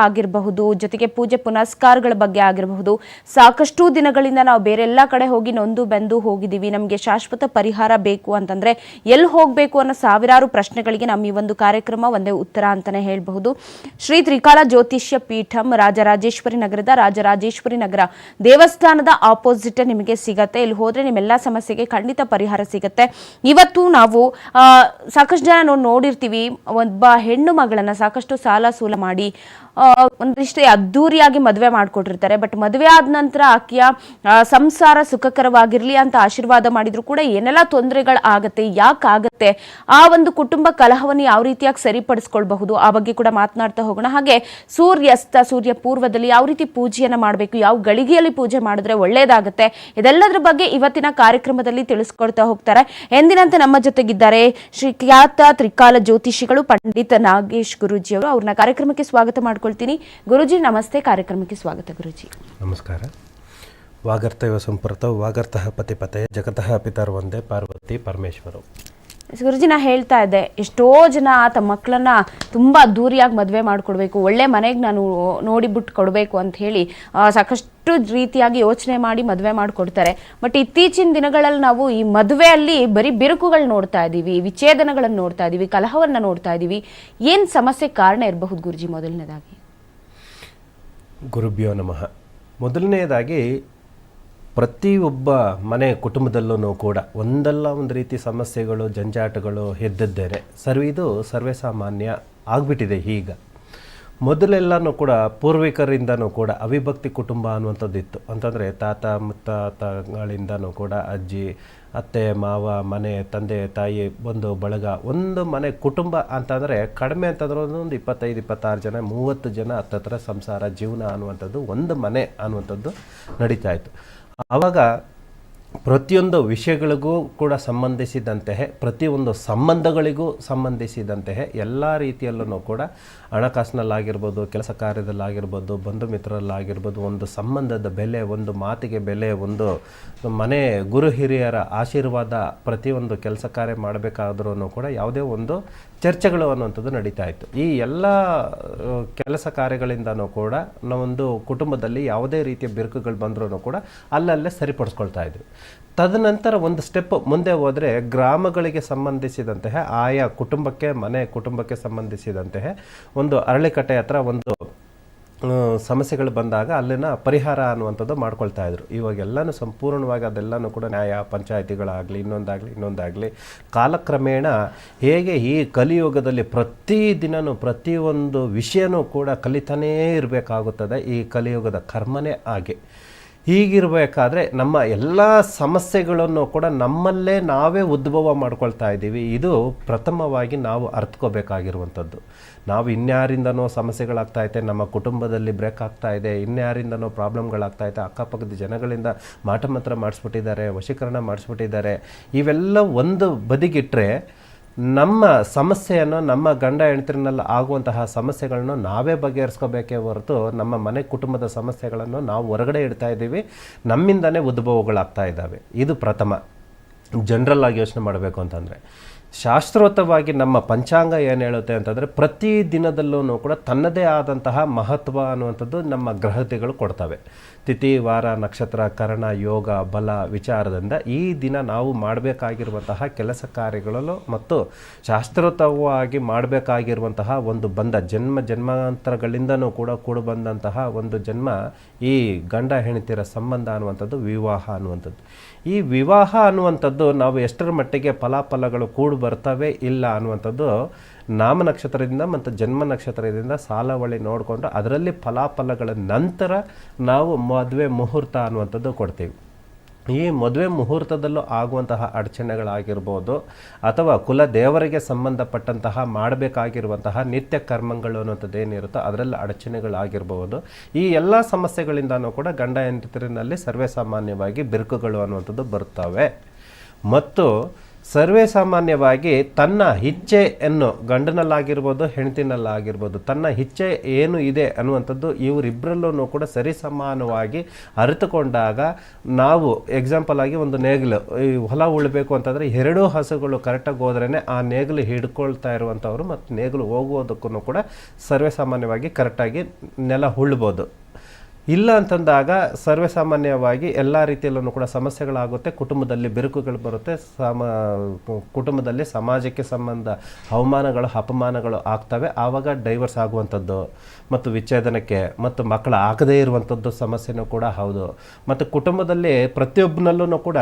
ಆಗಿರಬಹುದು, ಜೊತೆಗೆ ಪೂಜೆ ಪುನಸ್ಕಾರಗಳ ಬಗ್ಗೆ ಆಗಿರಬಹುದು. ಸಾಕಷ್ಟು ದಿನಗಳಿಂದ ನಾವು ಬೇರೆಲ್ಲ ಕಡೆ ಹೋಗಿ ನೊಂದು ಬೆಂದು ಹೋಗಿದ್ದೀವಿ. ನಮಗೆ ಶಾಶ್ವತ ಪರಿಹಾರ ಬೇಕು ಅಂತಂದ್ರೆ ಎಲ್ಲಿ ಹೋಗಬೇಕು ಅನ್ನೋ ಸಾವಿರಾರು ಪ್ರಶ್ನೆಗಳಿಗೆ ನಮ್ಮ ಈ ಒಂದು ಕಾರ್ಯಕ್ರಮ ಒಂದೇ ಉತ್ತರ ಅಂತಾನೆ ಹೇಳಬಹುದು. ಶ್ರೀ ತ್ರಿಕಾಲ ಜ್ಯೋತಿಷ್ಯ ಪೀಠಂ ರಾಜರಾಜೇಶ್ವರಿ ನಗರದ ರಾಜರಾಜೇಶ್ವರಿ ನಗರ ದೇವಸ್ಥಾನದ ಆಪೋಸಿಟ್ ನಿಮಗೆ ಸಿಗತ್ತೆ. ಇಲ್ಲಿ ಹೋದ್ರೆ ನಿಮ್ಮೆಲ್ಲ ಸಮಸ್ಯೆಗೆ ಖಂಡಿತ ಪರಿಹಾರ ಸಿಗತ್ತೆ. ಇವತ್ತು ನಾವು ಸಾಕಷ್ಟು ಜನ ನೋಡಿರ್ತೀವಿ. ಒಬ್ಬ ಹೆಣ್ಣು ಮಗಳನ್ನ ಸಾಕಷ್ಟು ಸಾಲ ಸೂಲ ಮಾಡಿ ಒಂದಿಷ್ಟು ಅದ್ದೂರಿಯಾಗಿ ಮದುವೆ ಮಾಡಿಕೊಟ್ಟಿರ್ತಾರೆ. ಬಟ್ ಮದುವೆ ಆದ ನಂತರ ಆಕೆಯ ಸಂಸಾರ ಸುಖಕರವಾಗಿರಲಿ ಅಂತ ಆಶೀರ್ವಾದ ಮಾಡಿದ್ರು ಕೂಡ ಏನೆಲ್ಲ ತೊಂದರೆಗಳು ಆಗತ್ತೆ ಯಾಕಾಗತ್ತೆ ಆ ಒಂದು ಕುಟುಂಬ ಕಲಹವನ್ನು ಯಾವ ರೀತಿಯಾಗಿ ಸರಿಪಡಿಸ್ಕೊಳ್ಬಹುದು, ಆ ಬಗ್ಗೆ ಕೂಡ ಮಾತನಾಡ್ತಾ ಹೋಗೋಣ. ಹಾಗೆ ಸೂರ್ಯಾಸ್ತ, ಸೂರ್ಯ ಪೂರ್ವದಲ್ಲಿ ಯಾವ ರೀತಿ ಪೂಜೆಯನ್ನ ಮಾಡಬೇಕು, ಯಾವ ಗಳಿಗೆಯಲ್ಲಿ ಪೂಜೆ ಮಾಡಿದ್ರೆ ಒಳ್ಳೇದಾಗುತ್ತೆ, ಇದೆಲ್ಲದರ ಬಗ್ಗೆ ಇವತ್ತಿನ ಕಾರ್ಯಕ್ರಮದಲ್ಲಿ ತಿಳಿಸ್ಕೊಡ್ತಾ ಹೋಗ್ತಾರೆ. ಎಂದಿನಂತೆ ನಮ್ಮ ಜೊತೆಗಿದ್ದಾರೆ ಶ್ರೀ ಖ್ಯಾತ ತ್ರಿಕಾಲ ಜ್ಯೋತಿಷಿಗಳು ಪಂಡಿತ ನಾಗೇಶ್ ಗುರುಜಿಯವರು. ಅವ್ರನ್ನ ಕಾರ್ಯಕ್ರಮಕ್ಕೆ ಸ್ವಾಗತ ಮಾಡ್ಕೊಳ್ತೀನಿ ಗುರುಜಿ, ನಮಸ್ತೆ. ಕಾರ್ಯಕ್ರಮಕ್ಕೆ ಸ್ವಾಗತ ಗುರುಜಿ. ನಮಸ್ಕಾರ. ವಾಗರ್ತೈವ ಸಂಪ್ರತ ವಾಗರ್ತಃ ಪತಿಪತೆ ಜಗತಃ ಪಿತರ್ ಒಂದೇ ಪಾರ್ವತಿ ಪರಮೇಶ್ವರು. ಗುರುಜಿ ನಾ ಹೇಳ್ತಾ ಇದ್ದೆ, ಎಷ್ಟೋ ಜನ ತಮ್ಮ ಮಕ್ಕಳನ್ನ ತುಂಬ ದೂರಿಯಾಗಿ ಮದುವೆ ಮಾಡಿಕೊಡ್ಬೇಕು, ಒಳ್ಳೆ ಮನೆಗೆ ನಾನು ನೋಡಿಬಿಟ್ಟು ಕೊಡಬೇಕು ಅಂತ ಹೇಳಿ ಸಾಕಷ್ಟು ರೀತಿಯಾಗಿ ಯೋಚನೆ ಮಾಡಿ ಮದುವೆ ಮಾಡಿಕೊಡ್ತಾರೆ. ಬಟ್ ಇತ್ತೀಚಿನ ದಿನಗಳಲ್ಲಿ ನಾವು ಈ ಮದುವೆಯಲ್ಲಿ ಬರೀ ಬಿರುಕುಗಳು ನೋಡ್ತಾ ಇದ್ದೀವಿ ವಿಚ್ಛೇದನಗಳನ್ನು ನೋಡ್ತಾ ಇದ್ದೀವಿ ಕಲಹವನ್ನು ನೋಡ್ತಾ ಇದ್ದೀವಿ ಏನು ಸಮಸ್ಯೆ ಕಾರಣ ಇರಬಹುದು ಗುರುಜಿ ಮೊದಲನೇದಾಗಿ? ಗುರುಭ್ಯೋ ನಮಃ. ಮೊದಲನೆಯದಾಗಿ ಪ್ರತಿಯೊಬ್ಬ ಮನೆ ಕುಟುಂಬದಲ್ಲೂ ಕೂಡ ಒಂದಲ್ಲ ಒಂದು ರೀತಿ ಸಮಸ್ಯೆಗಳು, ಜಂಜಾಟಗಳು ಎದ್ದಿದ್ದೇನೆ ಸರ್ವ ಇದು ಸರ್ವೇ ಸಾಮಾನ್ಯ ಆಗಿಬಿಟ್ಟಿದೆ ಈಗ. ಮೊದಲೆಲ್ಲನೂ ಕೂಡ ಪೂರ್ವಿಕರಿಂದನೂ ಕೂಡ ಅವಿಭಕ್ತಿ ಕುಟುಂಬ ಅನ್ನುವಂಥದ್ದು ಇತ್ತು ಅಂತಂದರೆ ತಾತ ಮುತ್ತಾತಗಳಿಂದನೂ ಕೂಡ ಅಜ್ಜಿ, ಅತ್ತೆ, ಮಾವ, ಮನೆ, ತಂದೆ, ತಾಯಿ ಒಂದು ಬಳಗ ಒಂದು ಮನೆ ಕುಟುಂಬ ಅಂತಂದರೆ ಕಡಿಮೆ ಅಂತಂದ್ರೆ ಒಂದು ಇಪ್ಪತ್ತೈದು, ಇಪ್ಪತ್ತಾರು ಜನ, ಮೂವತ್ತು ಜನ ಹತ್ತತ್ರ ಸಂಸಾರ, ಜೀವನ ಅನ್ನುವಂಥದ್ದು ಒಂದು ಮನೆ ಅನ್ನುವಂಥದ್ದು ನಡೀತಾ ಇತ್ತು. ಆವಾಗ ಪ್ರತಿಯೊಂದು ವಿಷಯಗಳಿಗೂ ಕೂಡ ಸಂಬಂಧಿಸಿದಂತೆ ಪ್ರತಿಯೊಂದು ಸಂಬಂಧಗಳಿಗೂ ಸಂಬಂಧಿಸಿದಂತೆ ಎಲ್ಲ ರೀತಿಯಲ್ಲೂ ಕೂಡ ಹಣಕಾಸಿನಲ್ಲಾಗಿರ್ಬೋದು, ಕೆಲಸ ಕಾರ್ಯದಲ್ಲಾಗಿರ್ಬೋದು, ಬಂಧು ಮಿತ್ರರಲ್ಲಾಗಿರ್ಬೋದು, ಒಂದು ಸಂಬಂಧದ ಬೆಲೆ, ಒಂದು ಮಾತಿಗೆ ಬೆಲೆ, ಒಂದು ಮನೆ ಗುರು ಹಿರಿಯರ ಆಶೀರ್ವಾದ ಪ್ರತಿಯೊಂದು ಕೆಲಸ ಕಾರ್ಯ ಮಾಡಬೇಕಾದ್ರೂ ಕೂಡ ಯಾವುದೇ ಒಂದು ಚರ್ಚೆಗಳು ಅನ್ನುವಂಥದ್ದು ನಡೀತಾ ಇತ್ತು. ಈ ಎಲ್ಲ ಕೆಲಸ ಕಾರ್ಯಗಳಿಂದನೂ ಕೂಡ ನಾವೊಂದು ಕುಟುಂಬದಲ್ಲಿ ಯಾವುದೇ ರೀತಿಯ ಬಿರುಕುಗಳು ಬಂದರೂ ಕೂಡ ಅಲ್ಲಲ್ಲೇ ಸರಿಪಡಿಸ್ಕೊಳ್ತಾ ಇದ್ವಿ. ತದನಂತರ ಒಂದು ಸ್ಟೆಪ್ ಮುಂದೆ ಹೋದರೆ ಗ್ರಾಮಗಳಿಗೆ ಸಂಬಂಧಿಸಿದಂತೆ, ಆಯಾ ಕುಟುಂಬಕ್ಕೆ, ಮನೆ ಕುಟುಂಬಕ್ಕೆ ಸಂಬಂಧಿಸಿದಂತೆ ಒಂದು ಅರಳಿಕಟ್ಟೆ ಹತ್ರ ಒಂದು ಸಮಸ್ಯೆಗಳು ಬಂದಾಗ ಅಲ್ಲಿನ ಪರಿಹಾರ ಅನ್ನುವಂಥದ್ದು ಮಾಡ್ಕೊಳ್ತಾ ಇದ್ರು. ಇವಾಗೆಲ್ಲನೂ ಸಂಪೂರ್ಣವಾಗಿ ಅದೆಲ್ಲನೂ ಕೂಡ ನ್ಯಾಯ, ಪಂಚಾಯಿತಿಗಳಾಗಲಿ, ಇನ್ನೊಂದಾಗಲಿ ಇನ್ನೊಂದಾಗಲಿ, ಕಾಲಕ್ರಮೇಣ ಹೇಗೆ ಈ ಕಲಿಯುಗದಲ್ಲಿ ಪ್ರತಿ ದಿನನೂ ಪ್ರತಿಯೊಂದು ವಿಷಯನೂ ಕೂಡ ಕಲಿತಾನೇ ಇರಬೇಕಾಗುತ್ತದೆ. ಈ ಕಲಿಯುಗದ ಕರ್ಮನೇ ಹಾಗೆ. ಹೀಗಿರಬೇಕಾದ್ರೆ ನಮ್ಮ ಎಲ್ಲ ಸಮಸ್ಯೆಗಳನ್ನು ಕೂಡ ನಮ್ಮಲ್ಲೇ ನಾವೇ ಉದ್ಭವ ಮಾಡ್ಕೊಳ್ತಾ ಇದ್ದೀವಿ. ಇದು ಪ್ರಥಮವಾಗಿ ನಾವು ಅರ್ಥಕೋಬೇಕಾಗಿರುವಂಥದ್ದು. ನಾವು ಇನ್ಯಾರಿಂದನೋ ಸಮಸ್ಯೆಗಳಾಗ್ತಾ ಐತೆ ನಮ್ಮ ಕುಟುಂಬದಲ್ಲಿ ಬ್ರೇಕ್ ಆಗ್ತಾ ಇದೆ, ಇನ್ಯಾರಿಂದನೋ ಪ್ರಾಬ್ಲಮ್ಗಳಾಗ್ತಾ ಇದೆ, ಅಕ್ಕಪಕ್ಕದ ಜನಗಳಿಂದ ಮಾಟಮಂತ್ರ ಮಾಡಿಸ್ಬಿಟ್ಟಿದ್ದಾರೆ, ವಶೀಕರಣ ಮಾಡಿಸ್ಬಿಟ್ಟಿದ್ದಾರೆ. ಇವೆಲ್ಲ ಒಂದು ಬದಿಗಿಟ್ಟರೆ ನಮ್ಮ ಸಮಸ್ಯೆಯನ್ನು, ನಮ್ಮ ಗಂಡ ಹೆಂಡತಿನಲ್ಲಿ ಆಗುವಂತಹ ಸಮಸ್ಯೆಗಳನ್ನು ನಾವೇ ಬಗೆಹರಿಸ್ಕೋಬೇಕೇ ಹೊರತು ನಮ್ಮ ಮನೆ ಕುಟುಂಬದ ಸಮಸ್ಯೆಗಳನ್ನು ನಾವು ಹೊರಗಡೆ ಇಡ್ತಾ ಇದ್ದೀವಿ. ನಮ್ಮಿಂದನೇ ಉದ್ಭವಗಳಾಗ್ತಾ ಇದ್ದಾವೆ. ಇದು ಪ್ರಥಮ. ಜನರಲ್ ಆಗಿ ಯೋಚನೆ ಮಾಡಬೇಕು ಅಂತಂದರೆ, ಶಾಸ್ತ್ರೋತವಾಗಿ ನಮ್ಮ ಪಂಚಾಂಗ ಏನು ಹೇಳುತ್ತೆ ಅಂತಂದರೆ, ಪ್ರತಿ ದಿನದಲ್ಲೂ ಕೂಡ ತನ್ನದೇ ಆದಂತಹ ಮಹತ್ವ ಅನ್ನುವಂಥದ್ದು ನಮ್ಮ ಗ್ರಹತೆಗಳು ಕೊಡ್ತವೆ. ತಿಥಿ, ವಾರ, ನಕ್ಷತ್ರ, ಕರಣ, ಯೋಗ, ಬಲ, ವಿಚಾರದಿಂದ ಈ ದಿನ ನಾವು ಮಾಡಬೇಕಾಗಿರುವಂತಹ ಕೆಲಸ ಕಾರ್ಯಗಳಲ್ಲೂ ಮತ್ತು ಶಾಸ್ತ್ರೋತವಾಗಿ ಮಾಡಬೇಕಾಗಿರುವಂತಹ ಒಂದು ಬಂದ ಜನ್ಮ, ಜನ್ಮಾಂತರಗಳಿಂದನೂ ಕೂಡ ಕೂಡ ಬಂದಂತಹ ಒಂದು ಜನ್ಮ ಈ ಗಂಡ ಹೆಣಿತಿರ ಸಂಬಂಧ ಅನ್ನುವಂಥದ್ದು, ವಿವಾಹ ಅನ್ನುವಂಥದ್ದು. ಈ ವಿವಾಹ ಅನ್ನುವಂಥದ್ದು ನಾವು ಎಷ್ಟರ ಮಟ್ಟಿಗೆ ಫಲಾಫಲಗಳು ಕೂಡಿ ಬರ್ತವೆ ಇಲ್ಲ ಅನ್ನುವಂಥದ್ದು ನಾಮ ನಕ್ಷತ್ರದಿಂದ ಮತ್ತು ಜನ್ಮ ನಕ್ಷತ್ರದಿಂದ ಸಾಲವಳಿ ನೋಡಿಕೊಂಡು ಅದರಲ್ಲಿ ಫಲಾಫಲಗಳ ನಂತರ ನಾವು ಮದುವೆ ಮುಹೂರ್ತ ಅನ್ನುವಂಥದ್ದು ಕೊಡ್ತೀವಿ. ಈ ಮದುವೆ ಮುಹೂರ್ತದಲ್ಲೂ ಆಗುವಂತಹ ಅಡಚಣೆಗಳಾಗಿರ್ಬೋದು ಅಥವಾ ಕುಲ ದೇವರಿಗೆ ಸಂಬಂಧಪಟ್ಟಂತಹ ಮಾಡಬೇಕಾಗಿರುವಂತಹ ನಿತ್ಯ ಕರ್ಮಗಳು ಅನ್ನುವಂಥದ್ದು ಏನಿರುತ್ತೋ ಅದರಲ್ಲಿ ಅಡಚಣೆಗಳಾಗಿರ್ಬೋದು. ಈ ಎಲ್ಲ ಸಮಸ್ಯೆಗಳಿಂದನೂ ಕೂಡ ಗಂಡ ಹೆಂಡತಿರಿನಲ್ಲಿ ಸರ್ವೇ ಸಾಮಾನ್ಯವಾಗಿ ಬಿರುಕುಗಳು ಅನ್ನುವಂಥದ್ದು ಬರ್ತವೆ ಮತ್ತು ಸರ್ವೇ ಸಾಮಾನ್ಯವಾಗಿ ತನ್ನ ಇಚ್ಛೆಯನ್ನು ಗಂಡನಲ್ಲಾಗಿರ್ಬೋದು, ಹೆಂಡತಿನಲ್ಲಾಗಿರ್ಬೋದು, ತನ್ನ ಹಿಚ್ಚೆ ಏನು ಇದೆ ಅನ್ನುವಂಥದ್ದು ಇವರಿಬ್ಬರಲ್ಲೂ ಕೂಡ ಸರಿಸಮಾನವಾಗಿ ಅರಿತುಕೊಂಡಾಗ ನಾವು ಎಕ್ಸಾಂಪಲ್ ಆಗಿ ಒಂದು ನೇಗಿಲು, ಈ ಹೊಲ ಉಳಬೇಕು ಅಂತಂದರೆ ಎರಡೂ ಹಸುಗಳು ಕರೆಕ್ಟಾಗಿ ಹೋದ್ರೇ ಆ ನೇಗಿಲು ಹಿಡ್ಕೊಳ್ತಾ ಇರುವಂಥವ್ರು ಮತ್ತು ನೇಗಿಲು ಹೋಗುವುದಕ್ಕೂ ಕೂಡ ಸರ್ವೇ ಸಾಮಾನ್ಯವಾಗಿ ಕರೆಕ್ಟಾಗಿ ನೆಲ ಉಳ್ಬೋದು ಇಲ್ಲ ಅಂತಂದಾಗ ಸರ್ವೇ ಸಾಮಾನ್ಯವಾಗಿ ಎಲ್ಲ ರೀತಿಯಲ್ಲೂ ಕೂಡ ಸಮಸ್ಯೆಗಳಾಗುತ್ತೆ, ಕುಟುಂಬದಲ್ಲಿ ಬಿರುಕುಗಳು ಬರುತ್ತೆ, ಸಮ, ಕುಟುಂಬದಲ್ಲಿ ಸಮಾಜಕ್ಕೆ ಸಂಬಂಧ ಅವಮಾನಗಳು, ಅಪಮಾನಗಳು ಆಗ್ತವೆ. ಆವಾಗ ಡೈವರ್ಸ್ ಆಗುವಂಥದ್ದು ಮತ್ತು ವಿಚ್ಛೇದನಕ್ಕೆ ಮತ್ತು ಮಕ್ಕಳು ಆಗದೇ ಇರುವಂಥದ್ದು ಸಮಸ್ಯೆನೂ ಕೂಡ ಹೌದು. ಮತ್ತು ಕುಟುಂಬದಲ್ಲಿ ಪ್ರತಿಯೊಬ್ಬನಲ್ಲೂ ಕೂಡ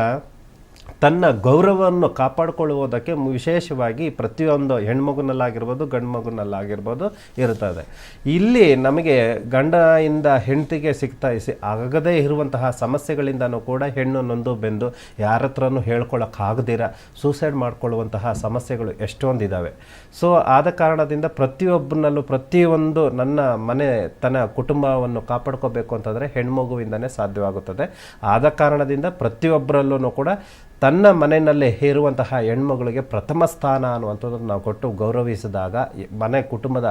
ತನ್ನ ಗೌರವವನ್ನು ಕಾಪಾಡಿಕೊಳ್ಳುವುದಕ್ಕೆ ವಿಶೇಷವಾಗಿ ಪ್ರತಿಯೊಂದು ಹೆಣ್ಮಗುನಲ್ಲಾಗಿರ್ಬೋದು ಗಂಡು ಮಗುನಲ್ಲಾಗಿರ್ಬೋದು ಇರುತ್ತದೆ. ಇಲ್ಲಿ ನಮಗೆ ಗಂಡಯಿಂದ ಹೆಂಡತಿಗೆ ಸಿಗ್ತಾ ಆಗದೇ ಇರುವಂತಹ ಸಮಸ್ಯೆಗಳಿಂದನೂ ಕೂಡ ಹೆಣ್ಣು ನೊಂದು ಬೆಂದು ಯಾರ ಹತ್ರನೂ ಹೇಳ್ಕೊಳ್ಳೋಕ್ಕಾಗದಿರ ಸೂಸೈಡ್ ಮಾಡಿಕೊಳ್ಳುವಂತಹ ಸಮಸ್ಯೆಗಳು ಎಷ್ಟೊಂದಿದ್ದಾವೆ ಸೊ, ಆದ ಕಾರಣದಿಂದ ಪ್ರತಿಯೊಬ್ಬನಲ್ಲೂ ಪ್ರತಿಯೊಂದು ನನ್ನ ಮನೆ ತನ್ನ ಕುಟುಂಬವನ್ನು ಕಾಪಾಡ್ಕೋಬೇಕು ಅಂತಂದರೆ ಹೆಣ್ಮಗುವಿಂದನೇ ಸಾಧ್ಯವಾಗುತ್ತದೆ. ಆದ ಕಾರಣದಿಂದ ಪ್ರತಿಯೊಬ್ಬರಲ್ಲೂ ಕೂಡ ತನ್ನ ಮನೆಯಲ್ಲೇ ಹೇರುವಂತಹ ಹೆಣ್ಮಗಳಿಗೆ ಪ್ರಥಮ ಸ್ಥಾನ ಅನ್ನುವಂಥದ್ದನ್ನು ನಾವು ಕೊಟ್ಟು ಗೌರವಿಸಿದಾಗ ಮನೆ ಕುಟುಂಬದ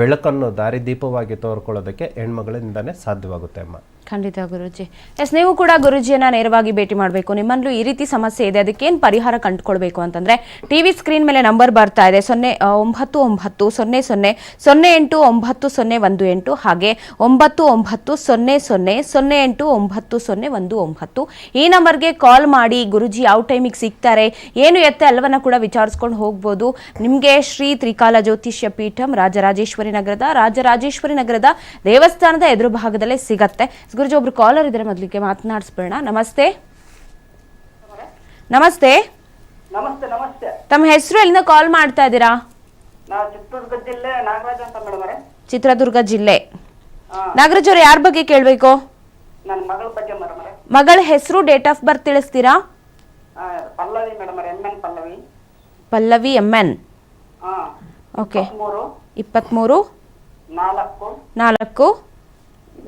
ಬೆಳಕನ್ನು ದಾರಿದೀಪವಾಗಿ ತೋರ್ಕೊಳ್ಳೋದಕ್ಕೆ ಹೆಣ್ಮಗಳಿಂದನೇ ಸಾಧ್ಯವಾಗುತ್ತೆ ಅಮ್ಮ. ಖಂಡಿತ ಗುರುಜಿ. ಎಸ್, ನೀವು ಕೂಡ ಗುರುಜಿಯನ್ನ ನೇರವಾಗಿ ಭೇಟಿ ಮಾಡಬೇಕು. ನಿಮ್ಮಲ್ಲೂ ಈ ರೀತಿ ಸಮಸ್ಯೆ ಇದೆ, ಅದಕ್ಕೇನು ಪರಿಹಾರ ಕಂಡುಕೊಳ್ಬೇಕು ಅಂತಂದ್ರೆ ಟಿವಿ ಸ್ಕ್ರೀನ್ ಮೇಲೆ ನಂಬರ್ ಬರ್ತಾ ಇದೆ, ಸೊನ್ನೆ ಒಂಬತ್ತು ಒಂಬತ್ತು ಸೊನ್ನೆ ಸೊನ್ನೆ ಸೊನ್ನೆ ಎಂಟು ಒಂಬತ್ತು ಸೊನ್ನೆ ಒಂದು ಎಂಟು, ಹಾಗೆ ಒಂಬತ್ತು ಒಂಬತ್ತು ಸೊನ್ನೆ ಸೊನ್ನೆ ಸೊನ್ನೆ ಎಂಟು ಒಂಬತ್ತು ಸೊನ್ನೆ ಒಂದು ಒಂಬತ್ತು. ಈ ನಂಬರ್ಗೆ ಕಾಲ್ ಮಾಡಿ, ಗುರುಜಿ ಯಾವ ಟೈಮಿಗೆ ಸಿಗ್ತಾರೆ, ಏನು ಎತ್ತ ಎಲ್ಲವನ್ನ ಕೂಡ ವಿಚಾರಿಸ್ಕೊಂಡು ಹೋಗ್ಬೋದು. ನಿಮಗೆ ಶ್ರೀ ತ್ರಿಕಾಲ ಜ್ಯೋತಿಷ್ಯ ಪೀಠಂ ರಾಜರಾಜೇಶ್ವರಿ ನಗರದ ರಾಜರಾಜೇಶ್ವರಿ ನಗರದ ದೇವಸ್ಥಾನದ ಎದುರು ಭಾಗದಲ್ಲೇ ಸಿಗತ್ತೆ. ಗುರುಜಿ ಒಬ್ರು ಕಾಲರ್ ಇದ್ರೆ ಮೊದಲಿಗೆ ಮಾತನಾಡಿಸ್ಬೇಡ ನಮಸ್ತೆ. ನಮಸ್ತೆ. ನಮಸ್ತೆ ನಮಸ್ತೆ. ತಮ್ಮ ಹೆಸರು ಎಲ್ಲಿಂದ ಕಾಲ್ ಮಾಡ್ತಾ ಇದ್ದೀರಾ? ಚಿತ್ರದುರ್ಗ ಜಿಲ್ಲೆ ನಾಗರಾಜ್ ಅಂತ ಮೇಡಮ್ ಚಿತ್ರದುರ್ಗ ಜಿಲ್ಲೆ. ನಾಗರಾಜ್ ಅವ್ರು ಯಾರ ಬಗ್ಗೆ ಕೇಳಬೇಕು? ನನ್ನ ಮಗಳ ಬಗ್ಗೆ ಮೇಡಮ್ ಮಗಳ ಹೆಸರು ಡೇಟ್ ಆಫ್ ಬರ್ತ್ ತಿಳಿಸ್ತೀರಾ? Pallavi madam N Pallavi. Pallavi M N. Okay. ಮೂರು ಇಪ್ಪತ್ತ್ಮೂರು ನಾಲ್ಕು. ನಾಲ್ಕು.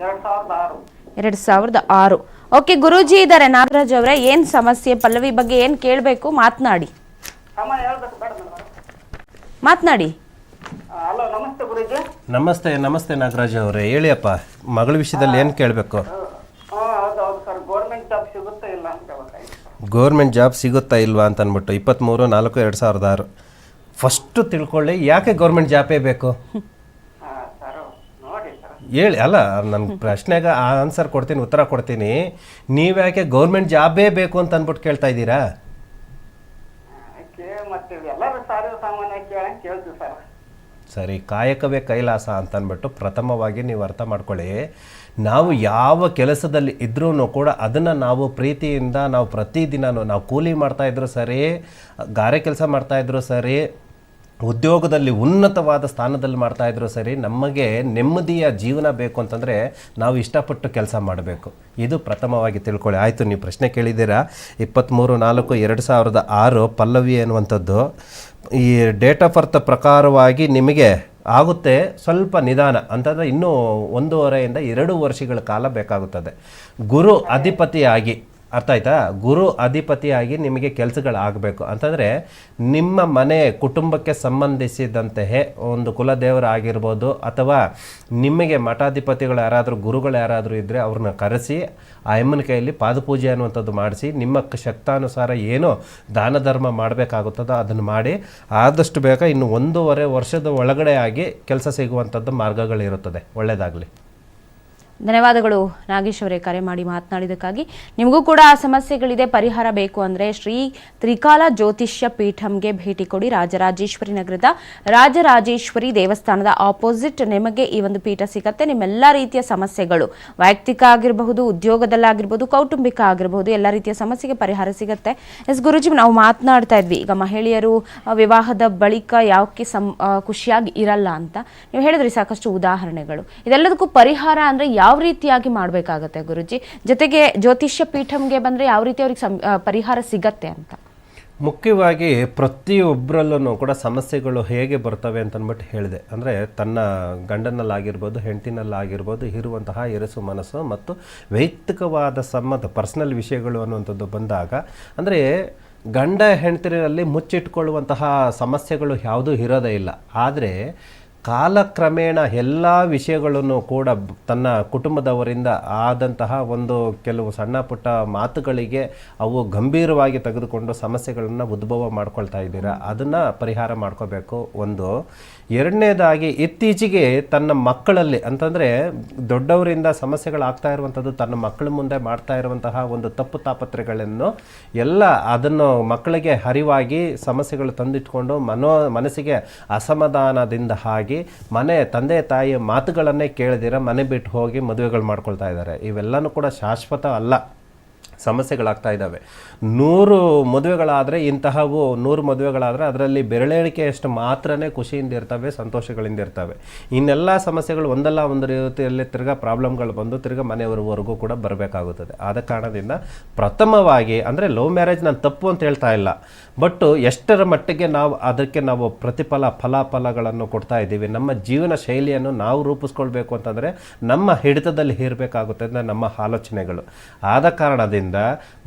ಎರಡ್ ಸಾವಿರದ ಆರು. ಎರಡು ಸಾವಿರದ ಆರು. ಓಕೆ ಗುರೂಜಿ ಇದ್ದಾರೆ ನಾಗರಾಜ್ ಅವರೇ ಏನು ಸಮಸ್ಯೆ? ಪಲ್ಲವಿ ಬಗ್ಗೆ ಏನು ಕೇಳಬೇಕು? ಮಾತನಾಡಿ. ಮಾತನಾಡಿ. ಹಲೋ ನಮಸ್ತೆ ಗುರುಜಿ. ನಮಸ್ತೆ ನಮಸ್ತೆ ನಾಗರಾಜ್ ಅವರೇ. ಹೇಳಿಯಪ್ಪ ಮಗಳ ವಿಷಯದಲ್ಲಿ ಏನು ಕೇಳಬೇಕು? ಗೌರ್ಮೆಂಟ್ ಜಾಬ್ ಸಿಗುತ್ತಾ ಇಲ್ಲ ಅಂತ ಕೇಳ್ಬೇಕಾಗಿತ್ತು ಗೌರ್ಮೆಂಟ್ ಜಾಬ್ ಸಿಗುತ್ತಾ ಇಲ್ವಾ ಅಂತ ಅಂದ್ಬಿಟ್ಟು ಇಪ್ಪತ್ತ್ಮೂರು ನಾಲ್ಕು ಎರಡು ಸಾವಿರದ ಆರು. ಫಸ್ಟು ತಿಳ್ಕೊಳ್ಳಿ ಯಾಕೆ ಗೌರ್ಮೆಂಟ್ ಜಾಬೇ ಬೇಕು? ಹೇಳಿ ಅಲ್ಲ ನನ್ನ ಪ್ರಶ್ನೆಗೆ ಆನ್ಸರ್ ಕೊಡ್ತೀನಿ ಉತ್ತರ ಕೊಡ್ತೀನಿ. ನೀವ್ಯಾಕೆ ಗೌರ್ಮೆಂಟ್ ಜಾಬೇ ಬೇಕು ಅಂತ ಅಂದ್ಬಿಟ್ಟು ಕೇಳ್ತಾ ಇದ್ದೀರಾ? ಕೇ ಮತ್ತೆ ಎಲ್ಲರೂ ಸಾರಿ ಸಾಮಾನ್ಯ ಕೇಳ ಕೇಳ್ತೀವಿ ಸರ್. ಸರಿ ಕಾಯಕವೇ ಕೈಲಾಸ ಅಂತ ಅಂದ್ಬಿಟ್ಟು ಪ್ರಥಮವಾಗಿ ನೀವು ಅರ್ಥ ಮಾಡ್ಕೊಳ್ಳಿ. ನಾವು ಯಾವ ಕೆಲಸದಲ್ಲಿ ಇದ್ರೂ ಕೂಡ ಅದನ್ನು ನಾವು ಪ್ರೀತಿಯಿಂದ ನಾವು ಪ್ರತಿದಿನ ನಾವು ಕೂಲಿ ಮಾಡ್ತಾ ಇದ್ರು ಸರಿ ಗಾರೆ ಕೆಲಸ ಮಾಡ್ತಾ ಇದ್ರು ಸರಿ ಉದ್ಯೋಗದಲ್ಲಿ ಉನ್ನತವಾದ ಸ್ಥಾನದಲ್ಲಿ ಮಾಡ್ತಾ ಇದ್ರು ಸರಿ, ನಮಗೆ ನೆಮ್ಮದಿಯ ಜೀವನ ಬೇಕು ಅಂತಂದರೆ ನಾವು ಇಷ್ಟಪಟ್ಟು ಕೆಲಸ ಮಾಡಬೇಕು. ಇದು ಪ್ರಥಮವಾಗಿ ತಿಳ್ಕೊಳ್ಳಿ. ಆಯಿತು, ನೀವು ಪ್ರಶ್ನೆ ಕೇಳಿದ್ದೀರಾ? ಇಪ್ಪತ್ತ್ಮೂರು ನಾಲ್ಕು, ಎರಡು ಸಾವಿರದ ಆರು ಪಲ್ಲವಿ ಅನ್ನುವಂಥದ್ದು ಈ ಡೇಟ್ ಆಫ್ ಬರ್ತ್ ಪ್ರಕಾರವಾಗಿ ನಿಮಗೆ ಆಗುತ್ತೆ. ಸ್ವಲ್ಪ ನಿಧಾನ. ಅಂತಂದರೆ ಇನ್ನೂ ಒಂದೂವರೆಯಿಂದ ಎರಡು ವರ್ಷಗಳ ಕಾಲ ಬೇಕಾಗುತ್ತದೆ. ಗುರು ಅಧಿಪತಿಯಾಗಿ ಅರ್ಥ ಆಯ್ತಾ? ಗುರು ಅಧಿಪತಿಯಾಗಿ ನಿಮಗೆ ಕೆಲಸಗಳಾಗಬೇಕು. ಅಂತಂದರೆ, ನಿಮ್ಮ ಮನೆ ಕುಟುಂಬಕ್ಕೆ ಸಂಬಂಧಿಸಿದಂತೆಯೇ ಒಂದು ಕುಲದೇವರಾಗಿರ್ಬೋದು ಅಥವಾ ನಿಮಗೆ ಮಠಾಧಿಪತಿಗಳು ಯಾರಾದರೂ, ಗುರುಗಳು ಯಾರಾದರೂ ಇದ್ದರೆ ಅವ್ರನ್ನ ಕರೆಸಿ, ಆ ಹೆಮ್ಮನ ಕೈಯಲ್ಲಿ ಪಾದಪೂಜೆ ಅನ್ನುವಂಥದ್ದು ಮಾಡಿಸಿ, ನಿಮ್ಮ ಶಕ್ತಾನುಸಾರ ಏನು ದಾನ ಧರ್ಮ ಮಾಡಬೇಕಾಗುತ್ತದೋ ಅದನ್ನು ಮಾಡಿ, ಆದಷ್ಟು ಬೇಗ ಇನ್ನು ಒಂದೂವರೆ ವರ್ಷದ ಒಳಗಡೆ ಆಗಿ ಕೆಲಸ ಸಿಗುವಂಥದ್ದು ಮಾರ್ಗಗಳಿರುತ್ತದೆ. ಒಳ್ಳೆಯದಾಗಲಿ ಧನ್ಯವಾದಗಳು ನಾಗೇಶ್ ಅವರೇ ಕರೆ ಮಾಡಿ ಮಾತನಾಡಿದಕ್ಕಾಗಿ ನಿಮಗೂ ಕೂಡ ಆ ಸಮಸ್ಯೆಗಳಿದೆ, ಪರಿಹಾರ ಬೇಕು ಅಂದರೆ ಶ್ರೀ ತ್ರಿಕಾಲ ಜ್ಯೋತಿಷ್ಯ ಪೀಠಂಗೆ ಭೇಟಿ ಕೊಡಿ. ರಾಜರಾಜೇಶ್ವರಿ ನಗರದ ರಾಜರಾಜೇಶ್ವರಿ ದೇವಸ್ಥಾನದ ಆಪೋಸಿಟ್ ನಿಮಗೆ ಈ ಒಂದು ಪೀಠ ಸಿಗತ್ತೆ. ನಿಮ್ಮೆಲ್ಲ ರೀತಿಯ ಸಮಸ್ಯೆಗಳು, ವೈಯಕ್ತಿಕ ಆಗಿರಬಹುದು ಉದ್ಯೋಗದಲ್ಲಾಗಿರ್ಬೋದು ಕೌಟುಂಬಿಕ ಆಗಿರಬಹುದು, ಎಲ್ಲ ರೀತಿಯ ಸಮಸ್ಯೆಗೆ ಪರಿಹಾರ ಸಿಗತ್ತೆ. ಎಸ್ ಗುರುಜಿ, ನಾವು ಮಾತನಾಡ್ತಾ ಇದ್ವಿ. ಈಗ ಮಹಿಳೆಯರು ವಿವಾಹದ ಬಳಿಕ ಯಾವಕ್ಕೆ ಸಂ ಖುಷಿಯಾಗಿ ಇರಲ್ಲ ಅಂತ. ನೀವು ಹೇಳಿದ್ರಿ ಸಾಕಷ್ಟು ಉದಾಹರಣೆಗಳು. ಇದೆಲ್ಲದಕ್ಕೂ ಪರಿಹಾರ ಅಂದರೆ ಯಾವ ರೀತಿಯಾಗಿ ಮಾಡಬೇಕಾಗತ್ತೆ ಗುರುಜಿ? ಜೊತೆಗೆ ಜ್ಯೋತಿಷ್ಯ ಪೀಠಂಗೆ ಬಂದರೆ ಯಾವ ರೀತಿ ಅವ್ರಿಗೆ ಪರಿಹಾರ ಸಿಗತ್ತೆ ಅಂತ? ಮುಖ್ಯವಾಗಿ ಪ್ರತಿಯೊಬ್ಬರಲ್ಲೂ ಕೂಡ ಸಮಸ್ಯೆಗಳು ಹೇಗೆ ಬರ್ತವೆ ಅಂತನ್ಬಿಟ್ಟು ಅಂದ್ಬಿಟ್ಟು ಹೇಳಿದೆ. ಅಂದರೆ ತನ್ನ ಗಂಡನಲ್ಲಾಗಿರ್ಬೋದು, ಹೆಂಡತಿನಲ್ಲಾಗಿರ್ಬೋದು, ಇರುವಂತಹ ಇರಸು ಮನಸ್ಸು ಮತ್ತು ವೈಯಕ್ತಿಕವಾದ ಸಂಬಂಧ, ಪರ್ಸನಲ್ ವಿಷಯಗಳು ಅನ್ನುವಂಥದ್ದು ಬಂದಾಗ, ಅಂದರೆ ಗಂಡ ಹೆಂಡತಿನಲ್ಲಿ ಮುಚ್ಚಿಟ್ಕೊಳ್ಳುವಂತಹ ಸಮಸ್ಯೆಗಳು ಯಾವುದೂ ಇರೋದೇ ಇಲ್ಲ. ಆದರೆ ಕಾಲಕ್ರಮೇಣ ಎಲ್ಲ ವಿಷಯಗಳನ್ನು ಕೂಡ ತನ್ನ ಕುಟುಂಬದವರಿಂದ ಆದಂತಹ ಒಂದು ಕೆಲವು ಸಣ್ಣ ಪುಟ್ಟ ಮಾತುಗಳಿಗೆ ಅವು ಗಂಭೀರವಾಗಿ ತೆಗೆದುಕೊಂಡು ಸಮಸ್ಯೆಗಳನ್ನು ಉದ್ಭವ ಮಾಡ್ಕೊಳ್ತಾ ಇದ್ದೀರಾ? ಅದನ್ನು ಪರಿಹಾರ ಮಾಡ್ಕೋಬೇಕು. ಒಂದು ಎರಡನೇದಾಗಿ ಇತ್ತೀಚೆಗೆ ತನ್ನ ಮಕ್ಕಳಲ್ಲಿ ಅಂತಂದರೆ ದೊಡ್ಡವರಿಂದ ಸಮಸ್ಯೆಗಳಾಗ್ತಾ ಇರುವಂಥದ್ದು, ತನ್ನ ಮಕ್ಕಳ ಮುಂದೆ ಮಾಡ್ತಾ ಇರುವಂತಹ ಒಂದು ತಪ್ಪು ತಾಪತ್ರೆಗಳನ್ನು ಎಲ್ಲ ಅದನ್ನು ಮಕ್ಕಳಿಗೆ ಹರಿವಾಗಿ ಸಮಸ್ಯೆಗಳು ತಂದಿಟ್ಕೊಂಡು ಮನೋ, ಮನಸ್ಸಿಗೆ ಅಸಮಾಧಾನದಿಂದ ಆಗಿ ಮನೆ, ತಂದೆ, ತಾಯಿಯ ಮಾತುಗಳನ್ನೇ ಕೇಳದಿರ ಮನೆ ಬಿಟ್ಟು ಹೋಗಿ ಮದುವೆಗಳು ಮಾಡ್ಕೊಳ್ತಾ ಇದ್ದಾರೆ. ಇವೆಲ್ಲನೂ ಕೂಡ ಶಾಶ್ವತ ಅಲ್ಲ. ಸಮಸ್ಯೆಗಳಾಗ್ತಾ ಇದ್ದಾವೆ. ನೂರು ಮದುವೆಗಳಾದರೆ ಇಂತಹವು ನೂರು ಮದುವೆಗಳಾದರೆ ಅದರಲ್ಲಿ ಬೆರಳೆಣಿಕೆಯಷ್ಟು ಮಾತ್ರನೇ ಖುಷಿಯಿಂದ ಇರ್ತವೆ, ಸಂತೋಷಗಳಿಂದ ಇರ್ತವೆ. ಇನ್ನೆಲ್ಲ ಸಮಸ್ಯೆಗಳು ಒಂದಲ್ಲ ಒಂದು ರೀತಿಯಲ್ಲಿ ತಿರ್ಗಾ ಪ್ರಾಬ್ಲಮ್ಗಳು ಬಂದು ತಿರ್ಗಾ ಮನೆಯವರೆಗೂ ಕೂಡ ಬರಬೇಕಾಗುತ್ತದೆ. ಆದ ಕಾರಣದಿಂದ ಪ್ರಥಮವಾಗಿ ಅಂದರೆ ಲವ್ ಮ್ಯಾರೇಜ್ ನಾನು ತಪ್ಪು ಅಂತ ಹೇಳ್ತಾ ಇಲ್ಲ. ಬಟ್ ಎಷ್ಟರ ಮಟ್ಟಿಗೆ ನಾವು ಅದಕ್ಕೆ ನಾವು ಪ್ರತಿಫಲ ಫಲಾಫಲಗಳನ್ನು ಕೊಡ್ತಾ ಇದ್ದೀವಿ, ನಮ್ಮ ಜೀವನ ಶೈಲಿಯನ್ನು ನಾವು ರೂಪಿಸ್ಕೊಳ್ಬೇಕು ಅಂತಂದರೆ ನಮ್ಮ ಹಿಡಿತದಲ್ಲಿ ಇರಬೇಕಾಗುತ್ತದೆ ನಮ್ಮ ಆಲೋಚನೆಗಳು. ಆದ ಕಾರಣದಿಂದ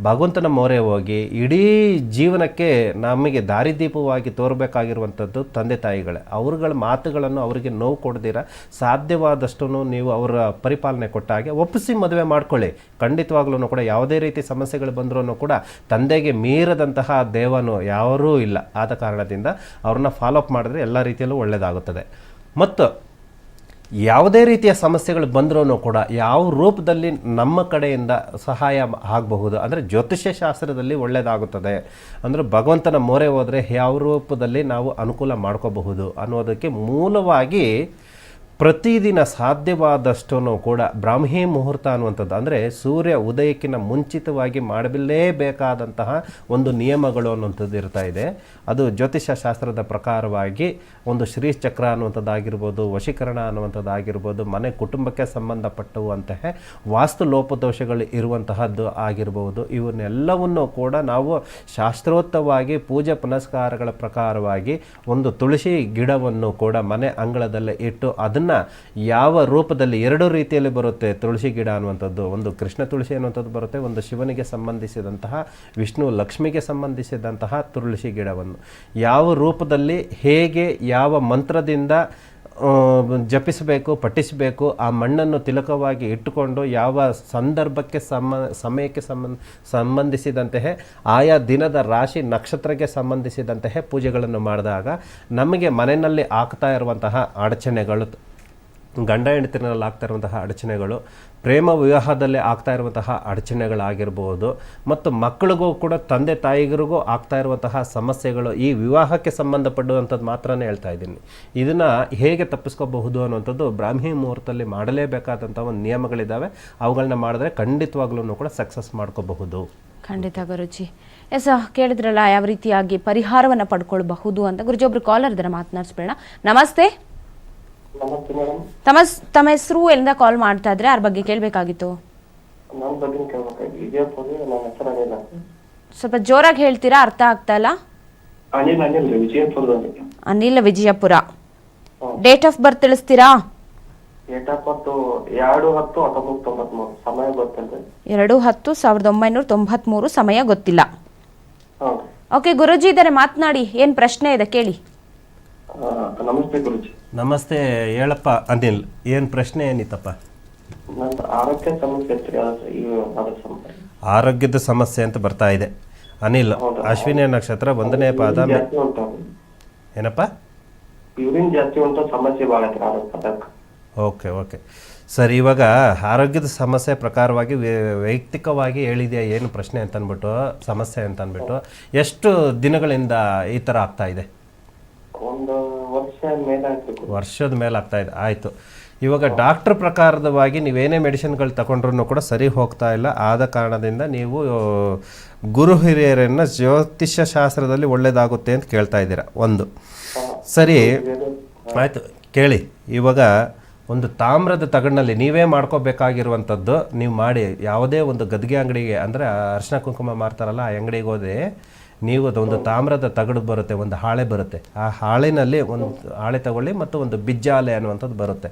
ಭಗವಂತನ ಮೊರೆ ಹೋಗಿ ಇಡೀ ಜೀವನಕ್ಕೆ ನಮಗೆ ದಾರಿದೀಪವಾಗಿ ತೋರಬೇಕಾಗಿರುವಂಥದ್ದು ತಂದೆ ತಾಯಿಗಳೇ. ಅವ್ರಗಳ ಮಾತುಗಳನ್ನು ಅವರಿಗೆ ನೋವು ಕೊಡ್ದಿರ ಸಾಧ್ಯವಾದಷ್ಟು ನೀವು ಅವರ ಪರಿಪಾಲನೆ ಕೊಟ್ಟ ಹಾಗೆ ಒಪ್ಪಿಸಿ ಮದುವೆ ಮಾಡ್ಕೊಳ್ಳಿ. ಖಂಡಿತವಾಗ್ಲೂ ಕೂಡ ಯಾವುದೇ ರೀತಿ ಸಮಸ್ಯೆಗಳು ಬಂದರೂ ಕೂಡ ತಂದೆಗೆ ಮೀರದಂತಹ ದೇವನು ಯಾರೂ ಇಲ್ಲ. ಆದ ಕಾರಣದಿಂದ ಅವ್ರನ್ನ ಫಾಲೋಅಪ್ ಮಾಡಿದ್ರೆ ಎಲ್ಲ ರೀತಿಯಲ್ಲೂ ಒಳ್ಳೆಯದಾಗುತ್ತದೆ ಮತ್ತು ಯಾವುದೇ ರೀತಿಯ ಸಮಸ್ಯೆಗಳು ಬಂದರೂ ಕೂಡ ಯಾವ ರೂಪದಲ್ಲಿ ನಮ್ಮ ಕಡೆಯಿಂದ ಸಹಾಯ ಆಗಬಹುದು ಅಂದರೆ ಜ್ಯೋತಿಷ್ಯ ಶಾಸ್ತ್ರದಲ್ಲಿ ಒಳ್ಳೆಯದಾಗುತ್ತದೆ ಅಂದರೆ ಭಗವಂತನ ಮೊರೆ ಹೋದರೆ ಯಾವ ರೂಪದಲ್ಲಿ ನಾವು ಅನುಕೂಲ ಮಾಡ್ಕೋಬಹುದು ಅನ್ನೋದಕ್ಕೆ ಮೂಲವಾಗಿ ಪ್ರತಿದಿನ ಸಾಧ್ಯವಾದಷ್ಟೂ ಕೂಡ ಬ್ರಾಹ್ಮೀ ಮುಹೂರ್ತ ಅನ್ನುವಂಥದ್ದು. ಅಂದರೆ ಸೂರ್ಯ ಉದಯಕ್ಕಿಂತ ಮುಂಚಿತವಾಗಿ ಮಾಡಲೇಬೇಕಾದಂತಹ ಒಂದು ನಿಯಮಗಳು ಅನ್ನುವಂಥದ್ದು ಇರ್ತಾ ಇದೆ. ಅದು ಜ್ಯೋತಿಷ್ಯ ಶಾಸ್ತ್ರದ ಪ್ರಕಾರವಾಗಿ ಒಂದು ಶ್ರೀಚಕ್ರ ಅನ್ನುವಂಥದ್ದಾಗಿರ್ಬೋದು ವಶೀಕರಣ ಅನ್ನುವಂಥದ್ದಾಗಿರ್ಬೋದು ಮನೆ ಕುಟುಂಬಕ್ಕೆ ಸಂಬಂಧಪಟ್ಟುವಂತಹ ವಾಸ್ತು ಲೋಪದೋಷಗಳು ಇರುವಂತಹದ್ದು ಆಗಿರ್ಬೋದು. ಇವನ್ನೆಲ್ಲವನ್ನು ಕೂಡ ನಾವು ಶಾಸ್ತ್ರೋತ್ತವಾಗಿ ಪೂಜೆ ಪುನಸ್ಕಾರಗಳ ಪ್ರಕಾರವಾಗಿ ಒಂದು ತುಳಸಿ ಗಿಡವನ್ನು ಕೂಡ ಮನೆ ಅಂಗಳದಲ್ಲೇ ಇಟ್ಟು ಅದನ್ನು ಯಾವ ರೂಪದಲ್ಲಿ ಎರಡು ರೀತಿಯಲ್ಲಿ ಬರುತ್ತೆ ತುಳಸಿ ಗಿಡ ಅನ್ನುವಂಥದ್ದು? ಒಂದು ಕೃಷ್ಣ ತುಳಸಿ ಅನ್ನುವಂಥದ್ದು ಬರುತ್ತೆ, ಒಂದು ಶಿವನಿಗೆ ಸಂಬಂಧಿಸಿದಂತಹ, ವಿಷ್ಣು ಲಕ್ಷ್ಮಿಗೆ ಸಂಬಂಧಿಸಿದಂತಹ ತುಳಸಿ ಗಿಡವನ್ನು. ಯಾವ ರೂಪದಲ್ಲಿ, ಹೇಗೆ, ಯಾವ ಮಂತ್ರದಿಂದ ಜಪಿಸಬೇಕು, ಪಠಿಸಬೇಕು, ಆ ಮಣ್ಣನ್ನು ತಿಲಕವಾಗಿ ಇಟ್ಟುಕೊಂಡು ಯಾವ ಸಂದರ್ಭಕ್ಕೆ ಸಮ, ಸಮಯಕ್ಕೆ ಸಂಬಂಧ ಸಂಬಂಧಿಸಿದಂತೆಯೇ, ಆಯಾ ದಿನದ ರಾಶಿ ನಕ್ಷತ್ರಕ್ಕೆ ಸಂಬಂಧಿಸಿದಂತೆಯೇ ಪೂಜೆಗಳನ್ನು ಮಾಡಿದಾಗ ನಮಗೆ ಮನೆಯಲ್ಲಿ ಆಗ್ತಾ ಇರುವಂತಹ ಅಡಚಣೆಗಳು ಗಂಡ ಹೆಂಡತಿನಲ್ಲಿ ಆಗ್ತಾ ಇರುವಂತಹ ಅಡಚಣೆಗಳು, ಪ್ರೇಮ ವಿವಾಹದಲ್ಲಿ ಆಗ್ತಾ ಇರುವಂತಹ ಅಡಚಣೆಗಳಾಗಿರ್ಬೋದು, ಮತ್ತು ಮಕ್ಕಳಿಗೂ ಕೂಡ ತಂದೆ ತಾಯಿಗರಿಗೂ ಆಗ್ತಾ ಇರುವಂತಹ ಸಮಸ್ಯೆಗಳು ಈ ವಿವಾಹಕ್ಕೆ ಸಂಬಂಧಪಡುವಂಥದ್ದು ಮಾತ್ರನೇ ಹೇಳ್ತಾ ಇದ್ದೀನಿ. ಇದನ್ನು ಹೇಗೆ ತಪ್ಪಿಸ್ಕೋಬಹುದು ಅನ್ನುವಂಥದ್ದು ಬ್ರಾಹ್ಮಿ ಮುಹೂರ್ತದಲ್ಲಿ ಮಾಡಲೇಬೇಕಾದಂಥ ಒಂದು ನಿಯಮಗಳಿದ್ದಾವೆ. ಅವುಗಳನ್ನ ಮಾಡಿದ್ರೆ ಖಂಡಿತವಾಗ್ಲೂ ಕೂಡ ಸಕ್ಸಸ್ ಮಾಡ್ಕೋಬಹುದು. ಖಂಡಿತ ಗುರುಜಿ. ಎಸ್, ಕೇಳಿದ್ರಲ್ಲ ಯಾವ ರೀತಿಯಾಗಿ ಪರಿಹಾರವನ್ನು ಪಡ್ಕೊಳ್ಬಹುದು ಅಂತ. ಗುರುಜಿ, ಒಬ್ರು ಕಾಲರ್ ಇದ್ದಾರೆ ಮಾತನಾಡಿಸ್ಬೇಡ ನಮಸ್ತೆ. ತಮ್ಮ ತಮ್ಮ ಹೆಸರು ಎಲ್ಲಿಂದ ಕಾಲ್ ಮಾಡ್ತಾ ಇದ್ರೆ? ಅದ್ರ ಬಗ್ಗೆ ಕೇಳಬೇಕಾಗಿತ್ತು? ನನ್ನ ಬಗ್ಗೆ ಕೇಳ್ಬೇಕಾಗಿ ವಿಜಯಪುರ ನನ್ನ ಹೆಸರು ಅನಿಲ್ ಅಂತ. ಸ್ವಲ್ಪ ಜೋರಾಗಿ ಹೇಳ್ತೀರಾ? ಅರ್ಥ ಆಗ್ತಾ ಇಲ್ಲ? ಅನಿಲ್ ಅನಿಲ್ ರೀ ವಿಜಯಪುರದಲ್ಲಿ Anil Vijayapura. Date of birth ತಿಳಿಸ್ತೀರಾ? ಡೇಟ್ ಆಫ್ ಬರ್ತ್ ಎರಡು ಹತ್ತು ಹತ್ತೊಂಬತ್ತು ತೊಂಬತ್ಮೂರು. ಸಮಯ ಗೊತ್ತಿಲ್ಲ ಎರಡು ಹತ್ತು ಸಾವಿರದ ಒಂಬೈನೂರ ತೊಂಬತ್ಮೂರು ಸಮಯ ಗೊತ್ತಿಲ್ಲ. ಓಕೆ ಗುರುಜಿ ಇದ್ದಾರೆ ಮಾತನಾಡಿ. ಏನು ಪ್ರಶ್ನೆ ಇದೆ ಕೇಳಿ. ನಮಸ್ತೆ ಗುರುಜಿ. ನಮಸ್ತೆ ಹೇಳಪ್ಪ ಅನಿಲ್ ಏನು ಪ್ರಶ್ನೆ ಏನಿತ್ತಪ್ಪ? ನನ್ನ ಆರೋಗ್ಯ ಸಮಸ್ಯೆ ಐತ್ರಿ ಅದ್ರ ಈ ಅದ್ರ ಸಂಬಂಧ ಆರೋಗ್ಯದ ಸಮಸ್ಯೆ ಅಂತ ಬರ್ತಾ ಇದೆ. ಅನಿಲ್ ಹೌದು. ಅಶ್ವಿನಿ ನಕ್ಷತ್ರ ಒಂದನೇ ಪಾದ ಯೂರಿನ್ ಮೆ- ಜಾಸ್ತಿ ಉಂಟು. ಏನಪ್ಪ? ಯೂರಿನ್ ಜಾಸ್ತಿ ಉಂಟು ಸಮಸ್ಯೆ ಭಾಳ ಐತ್ರಿ ಅದ್ರ ಅದಕ್ಕೆ ಓಕೆ ಓಕೆ. ಸರ್ ಇವಾಗ ಆರೋಗ್ಯದ ಸಮಸ್ಯೆ ಪ್ರಕಾರವಾಗಿ ವೈ- ವೈಯಕ್ತಿಕವಾಗಿ ಹೇಳಿದೆಯಾ ಏನು ಪ್ರಶ್ನೆ ಅಂತ ಅಂದ್ಬಿಟ್ಟು ಸಮಸ್ಯೆ ಅಂತ ಅಂದ್ಬಿಟ್ಟು ಎಷ್ಟು ದಿನಗಳಿಂದ ಈ ಥರ ಆಗ್ತಾ ಇದೆ? ಒಂದು ವರ್ಷ. ವರ್ಷದ ಮೇಲೆ ಆಗ್ತಾ ಇದೆ. ಆಯಿತು. ಇವಾಗ ಡಾಕ್ಟರ್ ಪ್ರಕಾರದವಾಗಿ ನೀವೇನೇ ಮೆಡಿಸಿನ್ಗಳು ತಗೊಂಡ್ರೂ ಕೂಡ ಸರಿ ಹೋಗ್ತಾ ಇಲ್ಲ. ಆದ ಕಾರಣದಿಂದ ನೀವು ಗುರು ಹಿರಿಯರನ್ನು ಜ್ಯೋತಿಷ್ಯ ಶಾಸ್ತ್ರದಲ್ಲಿ ಒಳ್ಳೆಯದಾಗುತ್ತೆ ಅಂತ ಕೇಳ್ತಾ ಇದ್ದೀರಾ? ಒಂದು. ಸರಿ. ಆಯಿತು. ಕೇಳಿ. ಇವಾಗ ಒಂದು ತಾಮ್ರದ ತಗಡಿನಲ್ಲಿ ನೀವೇ ಮಾಡ್ಕೋಬೇಕಾಗಿರುವಂಥದ್ದು ನೀವು ಮಾಡಿ. ಯಾವುದೇ ಒಂದು ಗದ್ಗೆ ಅಂಗಡಿಗೆ ಅಂದರೆ ಅರ್ಶಿನ ಕುಂಕುಮ ಮಾರ್ತಾರಲ್ಲ ಆ ಅಂಗಡಿಗೆ ಹೋದೆ ನೀವು ಅದೊಂದು ತಾಮ್ರದ ತಗಡು ಬರುತ್ತೆ, ಒಂದು ಹಾಳೆ ಬರುತ್ತೆ. ಆ ಹಾಳೆನಲ್ಲಿ ಒಂದು ಹಾಳೆ ತಗೊಳ್ಳಿ ಮತ್ತು ಒಂದು ಬಿಜ್ಜಾಲೆ ಅನ್ನುವಂಥದ್ದು ಬರುತ್ತೆ.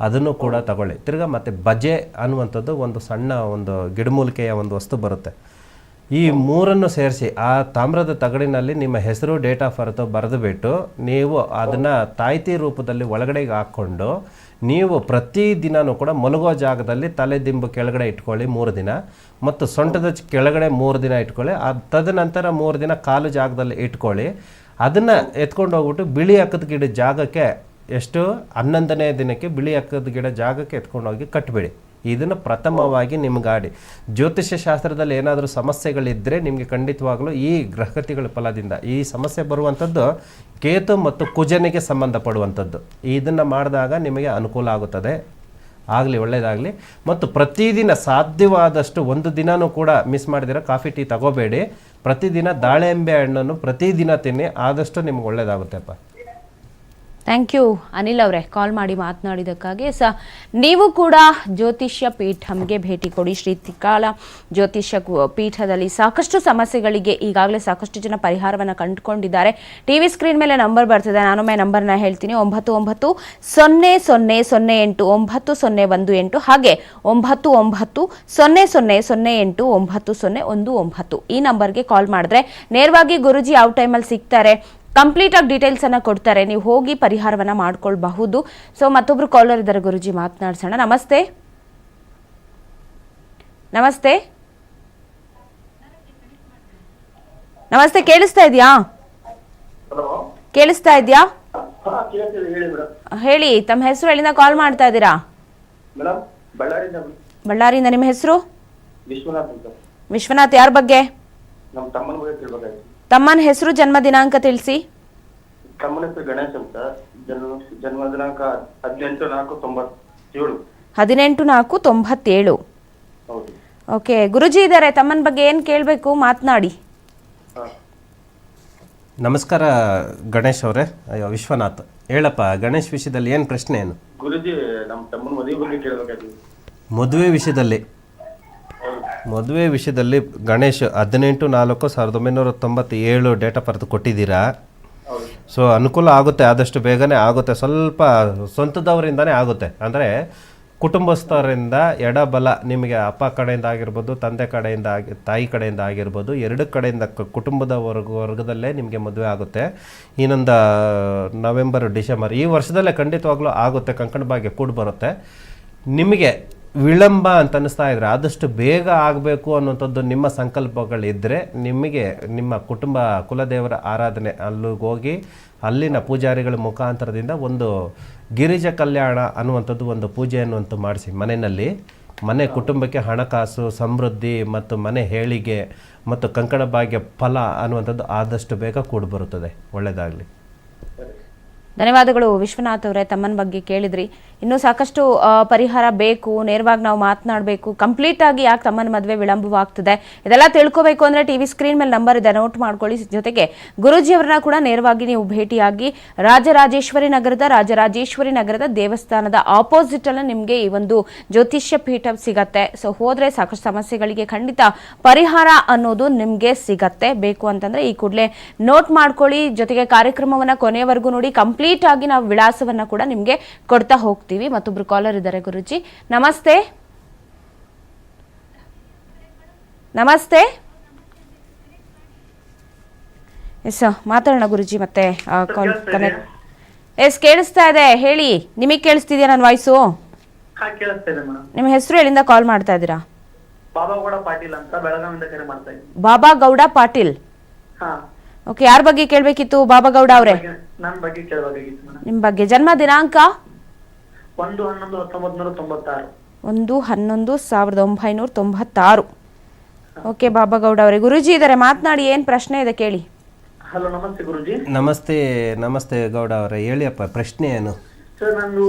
ಅದನ್ನು ಕೂಡ ತಗೊಳ್ಳಿ. ತಿರ್ಗಾ ಮತ್ತು ಬಜೆ ಅನ್ನುವಂಥದ್ದು ಒಂದು ಸಣ್ಣ ಒಂದು ಗಿಡಮೂಲಿಕೆಯ ಒಂದು ವಸ್ತು ಬರುತ್ತೆ. ಈ ಮೂರನ್ನು ಸೇರಿಸಿ, ಆ ತಾಮ್ರದ ತಗಡಿನಲ್ಲಿ ನಿಮ್ಮ ಹೆಸರು, ಡೇಟ್ ಆಫ್ ಬರ್ತ್ ಬರೆದು ಬಿಟ್ಟು ನೀವು ಅದನ್ನ ತಾಯ್ತಿ ರೂಪದಲ್ಲಿ ಒಳಗಡೆಗೆ ಹಾಕ್ಕೊಂಡು, ನೀವು ಪ್ರತಿ ದಿನವೂ ಕೂಡ ಮಲಗೋ ಜಾಗದಲ್ಲಿ ತಲೆ ದಿಂಬು ಕೆಳಗಡೆ ಇಟ್ಕೊಳ್ಳಿ ಮೂರು ದಿನ, ಮತ್ತು ಸೊಂಟದ ಕೆಳಗಡೆ ಮೂರು ದಿನ ಇಟ್ಕೊಳ್ಳಿ, ಆ ತದನಂತರ ಮೂರು ದಿನ ಕಾಲು ಜಾಗದಲ್ಲಿ ಇಟ್ಕೊಳ್ಳಿ. ಅದನ್ನು ಎತ್ಕೊಂಡು ಹೋಗ್ಬಿಟ್ಟು ಬಿಳಿ ಅಕ್ಕದ ಗಿಡ ಜಾಗಕ್ಕೆ ಎಷ್ಟು? ಹನ್ನೊಂದನೇ ದಿನಕ್ಕೆ ಬಿಳಿ ಅಕ್ಕದ ಗಿಡ ಜಾಗಕ್ಕೆ ಎತ್ಕೊಂಡು ಹೋಗಿ ಕಟ್ಟಬೇಡಿ ಇದನ್ನು ಪ್ರಥಮವಾಗಿ ನಿಮ್ಗೆ ಆಡಿ ಜ್ಯೋತಿಷ್ಯ ಶಾಸ್ತ್ರದಲ್ಲಿ ಏನಾದರೂ ಸಮಸ್ಯೆಗಳಿದ್ದರೆ ನಿಮಗೆ ಖಂಡಿತವಾಗಲೂ ಈ ಗ್ರಹಗತಿಗಳ ಫಲದಿಂದ, ಈ ಸಮಸ್ಯೆ ಬರುವಂಥದ್ದು ಕೇತು ಮತ್ತು ಕುಜನಿಗೆ ಸಂಬಂಧಪಡುವಂಥದ್ದು ಇದನ್ನು ಮಾಡಿದಾಗ ನಿಮಗೆ ಅನುಕೂಲ ಆಗುತ್ತದೆ. ಆಗಲಿ ಒಳ್ಳೆಯದಾಗಲಿ ಮತ್ತು ಪ್ರತಿದಿನ ಸಾಧ್ಯವಾದಷ್ಟು ಒಂದು ದಿನವೂ ಕೂಡ ಮಿಸ್ ಮಾಡಿದಿರ, ಕಾಫಿ, ಟೀ ತಗೋಬೇಡಿ. ಪ್ರತಿದಿನ ದಾಳಿಂಬೆ ಹಣ್ಣನ್ನು ಪ್ರತಿದಿನ ತಿನ್ನಿ, ಆದಷ್ಟು ನಿಮ್ಗೆ ಒಳ್ಳೆಯದಾಗುತ್ತೆಪ್ಪ ಥ್ಯಾಂಕ್ ಯು ಅನಿಲ್ ಅವರೇ ಕಾಲ್ ಮಾಡಿ ಮಾತನಾಡಿದ್ದಕ್ಕಾಗಿ ಸ ನೀವು ಕೂಡ ಜ್ಯೋತಿಷ್ಯ ಪೀಠಂಗೆ ಭೇಟಿ ಕೊಡಿ. ಶ್ರೀ ತ್ರಿಕಾಲ ಜ್ಯೋತಿಷ್ಯ ಪೀಠದಲ್ಲಿ ಸಾಕಷ್ಟು ಸಮಸ್ಯೆಗಳಿಗೆ ಈಗಾಗಲೇ ಸಾಕಷ್ಟು ಜನ ಪರಿಹಾರವನ್ನು ಕಂಡುಕೊಂಡಿದ್ದಾರೆ. ಟಿ ವಿ ಸ್ಕ್ರೀನ್ ಮೇಲೆ ನಂಬರ್ ಬರ್ತಿದೆ. ನಾನೊಮ್ಮೆ ನಂಬರ್ನ ಹೇಳ್ತೀನಿ. ಒಂಬತ್ತು ಒಂಬತ್ತು ಸೊನ್ನೆ ಸೊನ್ನೆ ಸೊನ್ನೆ ಎಂಟು ಒಂಬತ್ತು ಸೊನ್ನೆ ಒಂದು ಎಂಟು. ಹಾಗೆ ಒಂಬತ್ತು ಒಂಬತ್ತು ಸೊನ್ನೆ ಸೊನ್ನೆ ಸೊನ್ನೆ ಎಂಟು ಒಂಬತ್ತು ಸೊನ್ನೆ ಒಂದು ಒಂಬತ್ತು ಈ ನಂಬರ್ಗೆ ಕಾಲ್ ಮಾಡಿದ್ರೆ ನೇರವಾಗಿ ಗುರುಜಿ ಯಾವ ಟೈಮಲ್ಲಿ ಸಿಗ್ತಾರೆ? ಕಂಪ್ಲೀಟ್ ಆಗಿ ಡೀಟೇಲ್ಸ್ ಅನ್ನ ಕೊಡ್ತಾರೆ. ನೀವು ಹೋಗಿ ಪರಿಹಾರವನ್ನ ಮಾಡ್ಕೊಳ್ಬಹುದು. ಸೊ ಮತ್ತೊಬ್ರು ಕಾಲರ್ ಇದ್ದಾರೆ ಗುರುಜಿ ಮಾತನಾಡ್ಸೋಣ. ನಮಸ್ತೆ. ನಮಸ್ತೆ. ನಮಸ್ತೆ ಕೇಳಿಸ್ತಾ ಇದೆಯಾ? ಕೇಳಿಸ್ತಾ ಇದೆಯಾ? ಹೇಳಿ ತಮ್ಮ ಹೆಸರು ಎಲ್ಲಿಂದ ಕಾಲ್ ಮಾಡ್ತಾ ಇದ್ದೀರಾ? ಬಳ್ಳಾರಿಯಿಂದ ನಿಮ್ಮ ಹೆಸರು? ವಿಶ್ವನಾಥ್ ಯಾರ ಬಗ್ಗೆ? ತಮ್ಮನ ಹೆಸರು ಜನ್ಮ ದಿನಾಂಕ ತಿಳಿಸಿ. ತಮ್ಮನ ಹೆಸರು ಗಣೇಶ್ ಅಂತ. ಜನ್ಮ ಜನ್ಮ ದಿನಾಂಕ ಹದಿನೆಂಟು ನಾಲ್ಕು ತೊಂಬತ್ತೇಳು. ಹದಿನೆಂಟು ನಾಲ್ಕು ತೊಂಬತ್ತೇಳು. ಹೌದು. ಓಕೆ ಗುರುಜಿ ಇದ್ದಾರೆ ತಮ್ಮನ ಬಗ್ಗೆ ಏನು ಕೇಳಬೇಕು ಮಾತನಾಡಿ. ಹಾ. ನಮಸ್ಕಾರ ಗಣೇಶ್ ಅವರೇ ಅಯ್ಯೋ ವಿಶ್ವನಾಥ್. ಹೇಳಪ್ಪ ಗಣೇಶ್ ವಿಷಯದಲ್ಲಿ ಏನು ಪ್ರಶ್ನೆ ಏನು? ಗುರುಜಿ ನಮ್ಮ ತಮ್ಮನ ಮದುವೆ ಬಗ್ಗೆ ಕೇಳಬೇಕಾಗಿತ್ತು ಮದುವೆ ವಿಷಯದಲ್ಲಿ. ಮದುವೆ ವಿಷಯದಲ್ಲಿ ಗಣೇಶ್ ಹದಿನೆಂಟು ನಾಲ್ಕು ಸಾವಿರದ ಒಂಬೈನೂರ ತೊಂಬತ್ತೇಳು ಡೇಟ್ ಆಫ್ ಬರ್ತ್ ಕೊಟ್ಟಿದ್ದೀರಾ ಸೊ ಅನುಕೂಲ ಆಗುತ್ತೆ ಆದಷ್ಟು ಬೇಗನೆ ಆಗುತ್ತೆ ಸ್ವಲ್ಪ ಸ್ವಂತದವರಿಂದನೇ ಆಗುತ್ತೆ. ಅಂದರೆ ಕುಟುಂಬಸ್ಥರಿಂದ ಎಡಬಲ ನಿಮಗೆ ಅಪ್ಪ ಕಡೆಯಿಂದ ಆಗಿರ್ಬೋದು ತಂದೆ ಕಡೆಯಿಂದ ಆಗಿ ತಾಯಿ ಕಡೆಯಿಂದ ಆಗಿರ್ಬೋದು ಎರಡು ಕಡೆಯಿಂದ ಕುಟುಂಬದ ವರ್ಗ ವರ್ಗದಲ್ಲೇ ನಿಮಗೆ ಮದುವೆ ಆಗುತ್ತೆ. ಇನ್ನೊಂದು ನವೆಂಬರ್ ಡಿಸೆಂಬರ್ ಈ ವರ್ಷದಲ್ಲೇ ಖಂಡಿತವಾಗ್ಲೂ ಆಗುತ್ತೆ ಕಂಕಣ ಭಾಗ್ಯ ಕೂಡ ಬರುತ್ತೆ ನಿಮಗೆ ವಿಳಂಬ ಅಂತ ಅನ್ನಿಸ್ತಾ ಇದ್ರೆ ಆದಷ್ಟು ಬೇಗ ಆಗಬೇಕು ಅನ್ನುವಂಥದ್ದು ನಿಮ್ಮ ಸಂಕಲ್ಪಗಳಿದ್ದರೆ ನಿಮಗೆ ನಿಮ್ಮ ಕುಟುಂಬ ಕುಲದೇವರ ಆರಾಧನೆ ಅಲ್ಲಿಗೆ ಹೋಗಿ ಅಲ್ಲಿನ ಪೂಜಾರಿಗಳ ಮುಖಾಂತರದಿಂದ ಒಂದು ಗಿರಿಜ ಕಲ್ಯಾಣ ಅನ್ನುವಂಥದ್ದು ಒಂದು ಪೂಜೆ ಅನ್ನುವಂಥ ಮಾಡಿಸಿ. ಮನೆಯಲ್ಲಿ ಮನೆ ಕುಟುಂಬಕ್ಕೆ ಹಣಕಾಸು ಸಮೃದ್ಧಿ ಮತ್ತು ಮನೆ ಹೇಳಿಗೆ ಮತ್ತು ಕಂಕಣ ಭಾಗ್ಯ ಫಲ ಅನ್ನುವಂಥದ್ದು ಆದಷ್ಟು ಬೇಗ ಕೂಡಿ ಬರುತ್ತದೆ ಒಳ್ಳೆಯದಾಗಲಿ. ಧನ್ಯವಾದಗಳು ವಿಶ್ವನಾಥ್ ಅವರೇ ತಮ್ಮನ ಬಗ್ಗೆ ಕೇಳಿದ್ರಿ. ಇನ್ನೂ ಸಾಕಷ್ಟು ಪರಿಹಾರ ಬೇಕು, ನೇರವಾಗಿ ನಾವು ಮಾತನಾಡಬೇಕು ಕಂಪ್ಲೀಟ್ ಆಗಿ ಯಾಕೆ ತಮ್ಮನ ಮದುವೆ ವಿಳಂಬವಾಗ್ತದೆ, ಇದೆಲ್ಲ ತಿಳ್ಕೋಬೇಕು ಅಂದ್ರೆ ಟಿವಿ ಸ್ಕ್ರೀನ್ ಮೇಲೆ ನಂಬರ್ ಇದೆ, ನೋಟ್ ಮಾಡ್ಕೊಳ್ಳಿ. ಜೊತೆಗೆ ಗುರುಜಿಯವರನ್ನ ಕೂಡ ನೇರವಾಗಿ ನೀವು ಭೇಟಿಯಾಗಿ ರಾಜರಾಜೇಶ್ವರಿ ನಗರದ ರಾಜರಾಜೇಶ್ವರಿ ನಗರದ ದೇವಸ್ಥಾನದ ಆಪೋಸಿಟ್ ಅಲ್ಲಿ ನಿಮಗೆ ಈ ಒಂದು ಜ್ಯೋತಿಷ್ಯ ಪೀಠ ಸಿಗತ್ತೆ. ಸೊ ಹೋದ್ರೆ ಸಾಕಷ್ಟು ಸಮಸ್ಯೆಗಳಿಗೆ ಖಂಡಿತ ಪರಿಹಾರ ಅನ್ನೋದು ನಿಮಗೆ ಸಿಗತ್ತೆ. ಬೇಕು ಅಂತಂದ್ರೆ ಈ ಕೂಡಲೇ ನೋಟ್ ಮಾಡ್ಕೊಳ್ಳಿ. ಜೊತೆಗೆ ಕಾರ್ಯಕ್ರಮವನ್ನ ಕೊನೆಯವರೆಗೂ ನೋಡಿ ಕಂಪ್ಲೀಟ್ ಆಗಿ ನಾವು ವಿಳಾಸವನ್ನ ಕೂಡ ನಿಮಗೆ ಕೊಡ್ತಾ ಹೋಗ್ತೀವಿ. ಮತ್ತೊಬ್ರು ಕಾಲರ್ ಇದ್ದಾರೆ ಗುರುಜಿ. ನಮಸ್ತೆ. ನಮಸ್ತೆ. ಎಸ್ ಮಾತಾಡೋಣ ಗುರುಜಿ ಮತ್ತೆ ಕಾಲ್ ಕನೆಕ್ಟ್ ಎಸ್ ಕೇಳಿಸ್ತಾ ಇದೆ. ಹೇಳಿ ನಿಮಗೆ ಕೇಳಿಸ್ತಿದ್ಯಾ ನನ್ನ ವಾಯ್ಸು ನಿಮ್ಮ ಹೆಸರು ಎಲ್ಲಿಂದ ಕಾಲ್ ಮಾಡ್ತಾ ಇದ್ದೀರಾ? ಬಾಬಾಗೌಡ ಪಾಟೀಲ್ ಅಂತ ಬೆಳಗಾವಿಯಿಂದ ಕರೆ ಮಾಡ್ತಾ ಇದ್ದೀನಿ. ಬಾಬಾ ಗೌಡ ಪಾಟೀಲ್. ಹಾ. ಓಕೆ ಯಾರ ಬಗ್ಗೆ ಕೇಳಬೇಕಿತ್ತು ಬಾಬಾಗೌಡ ಅವರೇ? ನನ್ನ ಬಗ್ಗೆ ಕೇಳಬೇಕಾಗಿತ್ತು ಮೇಡಮ್ ನಿಮ್ಮ ಬಗ್ಗೆ ಜನ್ಮ ದಿನಾಂಕ? ಒಂದು ಹನ್ನೊಂದು ಹತ್ತೊಂಬತ್ ನೂರ ತೊಂಬತ್ತಾರು. ಒಂದು ಹನ್ನೊಂದು ಸಾವಿರದ ಒಂಬೈನೂರ ತೊಂಬತ್ತಾರು. ಓಕೆ ಬಾಬಾಗೌಡ ಅವರೇ ಗುರುಜಿ ಇದ್ದಾರೆ ಮಾತನಾಡಿ ಏನು ಪ್ರಶ್ನೆ ಇದೆ ಕೇಳಿ. ಹಲೋ ನಮಸ್ತೆ ಗುರುಜಿ. ನಮಸ್ತೆ ನಮಸ್ತೆ ಗೌಡ ಅವರೇ ಹೇಳಿಯಪ್ಪ ಪ್ರಶ್ನೆ ಏನು? ಸರ್ ನಾನು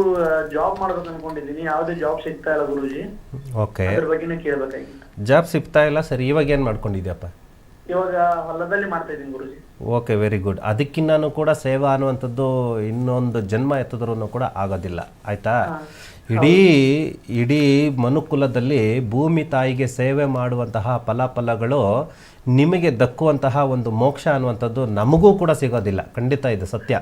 ಜಾಬ್ ಮಾಡ್ಬೇಕು ಅನ್ಕೊಂಡಿದ್ದೀನಿ ಯಾವುದೇ ಜಾಬ್ ಸಿಗ್ತಾ ಇಲ್ಲ ಗುರುಜಿ. ಓಕೆ ಅದ್ರ ಬಗ್ಗೆನೇ ಕೇಳಬೇಕಾಗಿತ್ತು. ಜಾಬ್ ಸಿಗ್ತಾ ಇಲ್ಲ ಸರ್ ಇವಾಗ ಏನು ಮಾಡ್ಕೊಂಡಿದ್ಯಪ್ಪ? ಇವಾಗ ಹೊಲದಲ್ಲಿ ಮಾಡ್ತಾ ಇದ್ದೀನಿ ಗುರುಜಿ. ಓಕೆ ವೆರಿ ಗುಡ್ ಅದಕ್ಕಿನ್ನೂ ಕೂಡ ಸೇವಾ ಅನ್ನುವಂಥದ್ದು ಇನ್ನೊಂದು ಜನ್ಮ ಎತ್ತಿದ್ರೂ ಕೂಡ ಆಗೋದಿಲ್ಲ. ಆಯ್ತಾ? ಇಡೀ ಇಡೀ ಮನುಕುಲದಲ್ಲಿ ಭೂಮಿ ತಾಯಿಗೆ ಸೇವೆ ಮಾಡುವಂತಹ ಫಲಫಲಗಳು ನಿಮಗೆ ದಕ್ಕುವಂತಹ ಒಂದು ಮೋಕ್ಷ ಅನ್ನುವಂಥದ್ದು ನಮಗೂ ಕೂಡ ಸಿಗೋದಿಲ್ಲ. ಖಂಡಿತ ಇದು ಸತ್ಯ.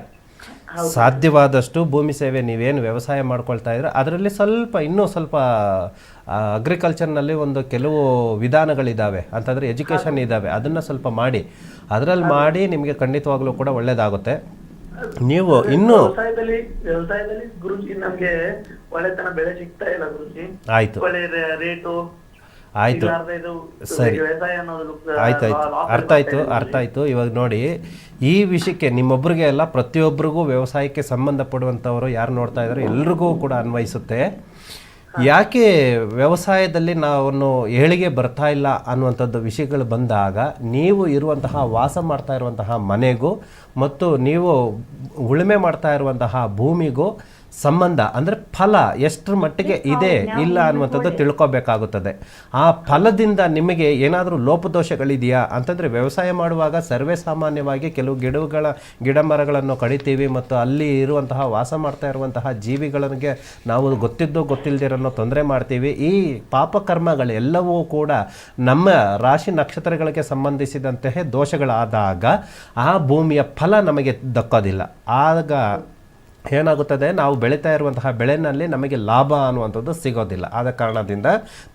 ಸಾಧ್ಯವಾದಷ್ಟು ಭೂಮಿ ಸೇವೆ ನೀವೇನು ವ್ಯವಸಾಯ ಮಾಡ್ಕೊಳ್ತಾ ಇದ್ರೆ ಅದರಲ್ಲಿ ಸ್ವಲ್ಪ ಇನ್ನೂ ಸ್ವಲ್ಪ ಅಗ್ರಿಕಲ್ಚರ್ನಲ್ಲಿ ಒಂದು ಕೆಲವು ವಿಧಾನಗಳಿದ್ದಾವೆ ಅಂತಂದರೆ ಎಜುಕೇಷನ್ ಇದ್ದಾವೆ ಅದನ್ನು ಸ್ವಲ್ಪ ಮಾಡಿ. ಅದರಲ್ಲಿ ಮಾಡಿ ನಿಮಗೆ ಖಂಡಿತವಾಗ್ಲೂ ಕೂಡ ಒಳ್ಳೆಯದಾಗುತ್ತೆ ನೀವು ಇನ್ನೂ ವ್ಯವಸಾಯದಲ್ಲಿ ವ್ಯವಸಾಯದಲ್ಲಿ ಗುರುಜಿ ನಮಗೆ ಒಳ್ಳೆತನ ಬೆಳೆ ಸಿಗ್ತಾ ಇಲ್ಲ ಗುರುಜಿ. ಆಯ್ತು. ಒಳ್ಳೆ ರೇಟು ಆಯ್ತು. ಸರಿ. ಅನ್ನೋದು ಆಯ್ತಾಯ್ತು ಅರ್ಥ ಆಯ್ತು ಅರ್ಥ ಆಯ್ತು. ಇವಾಗ ನೋಡಿ ಈ ವಿಷಯಕ್ಕೆ ನಿಮ್ಮೊಬ್ಬರಿಗೆ ಎಲ್ಲ ಪ್ರತಿಯೊಬ್ಬರಿಗೂ ವ್ಯವಸಾಯಕ್ಕೆ ಸಂಬಂಧಪಡುವಂಥವರು ಯಾರು ನೋಡ್ತಾ ಇದ್ದಾರೆ? ಎಲ್ರಿಗೂ ಕೂಡ ಅನ್ವಯಿಸುತ್ತೆ. ಯಾಕೆ ವ್ಯವಸಾಯದಲ್ಲಿ ನಾವು ಏಳಿಗೆ ಬರ್ತಾ ಇಲ್ಲ ಅನ್ನುವಂಥದ್ದು ವಿಷಯಗಳು ಬಂದಾಗ ನೀವು ಇರುವಂತಹ ವಾಸ ಮಾಡ್ತಾ ಇರುವಂತಹ ಮನೆಗೂ ಮತ್ತು ನೀವು ಉಳುಮೆ ಮಾಡ್ತಾ ಇರುವಂತಹ ಭೂಮಿಗೂ ಸಂಬಂಧ ಅಂದರೆ ಫಲ ಎಷ್ಟರ ಮಟ್ಟಿಗೆ ಇದೆ ಇಲ್ಲ ಅನ್ನುವಂಥದ್ದು ತಿಳ್ಕೊಬೇಕಾಗುತ್ತದೆ. ಆ ಫಲದಿಂದ ನಿಮಗೆ ಏನಾದರೂ ಲೋಪದೋಷಗಳಿದೆಯಾ? ಅಂತಂದರೆ ವ್ಯವಸಾಯ ಮಾಡುವಾಗ ಸರ್ವೇ ಸಾಮಾನ್ಯವಾಗಿ ಕೆಲವು ಗಿಡಗಳ ಗಿಡ ಮರಗಳನ್ನು ಕಡಿತೀವಿ ಮತ್ತು ಅಲ್ಲಿ ಇರುವಂತಹ ವಾಸ ಮಾಡ್ತಾ ಇರುವಂತಹ ಜೀವಿಗಳಿಗೆ ನಾವು ಗೊತ್ತಿದ್ದು ಗೊತ್ತಿಲ್ಲದಿರೋ ತೊಂದರೆ ಮಾಡ್ತೀವಿ. ಈ ಪಾಪಕರ್ಮಗಳೆಲ್ಲವೂ ಕೂಡ ನಮ್ಮ ರಾಶಿ ನಕ್ಷತ್ರಗಳಿಗೆ ಸಂಬಂಧಿಸಿದಂತಹ ದೋಷಗಳಾದಾಗ ಆ ಭೂಮಿಯ ಫಲ ನಮಗೆ ದಕ್ಕೋದಿಲ್ಲ. ಆಗ ಏನಾಗುತ್ತದೆ? ನಾವು ಬೆಳೀತಾ ಇರುವಂತಹ ಬೆಳೆನಲ್ಲಿ ನಮಗೆ ಲಾಭ ಅನ್ನುವಂಥದ್ದು ಸಿಗೋದಿಲ್ಲ. ಆದ ಕಾರಣದಿಂದ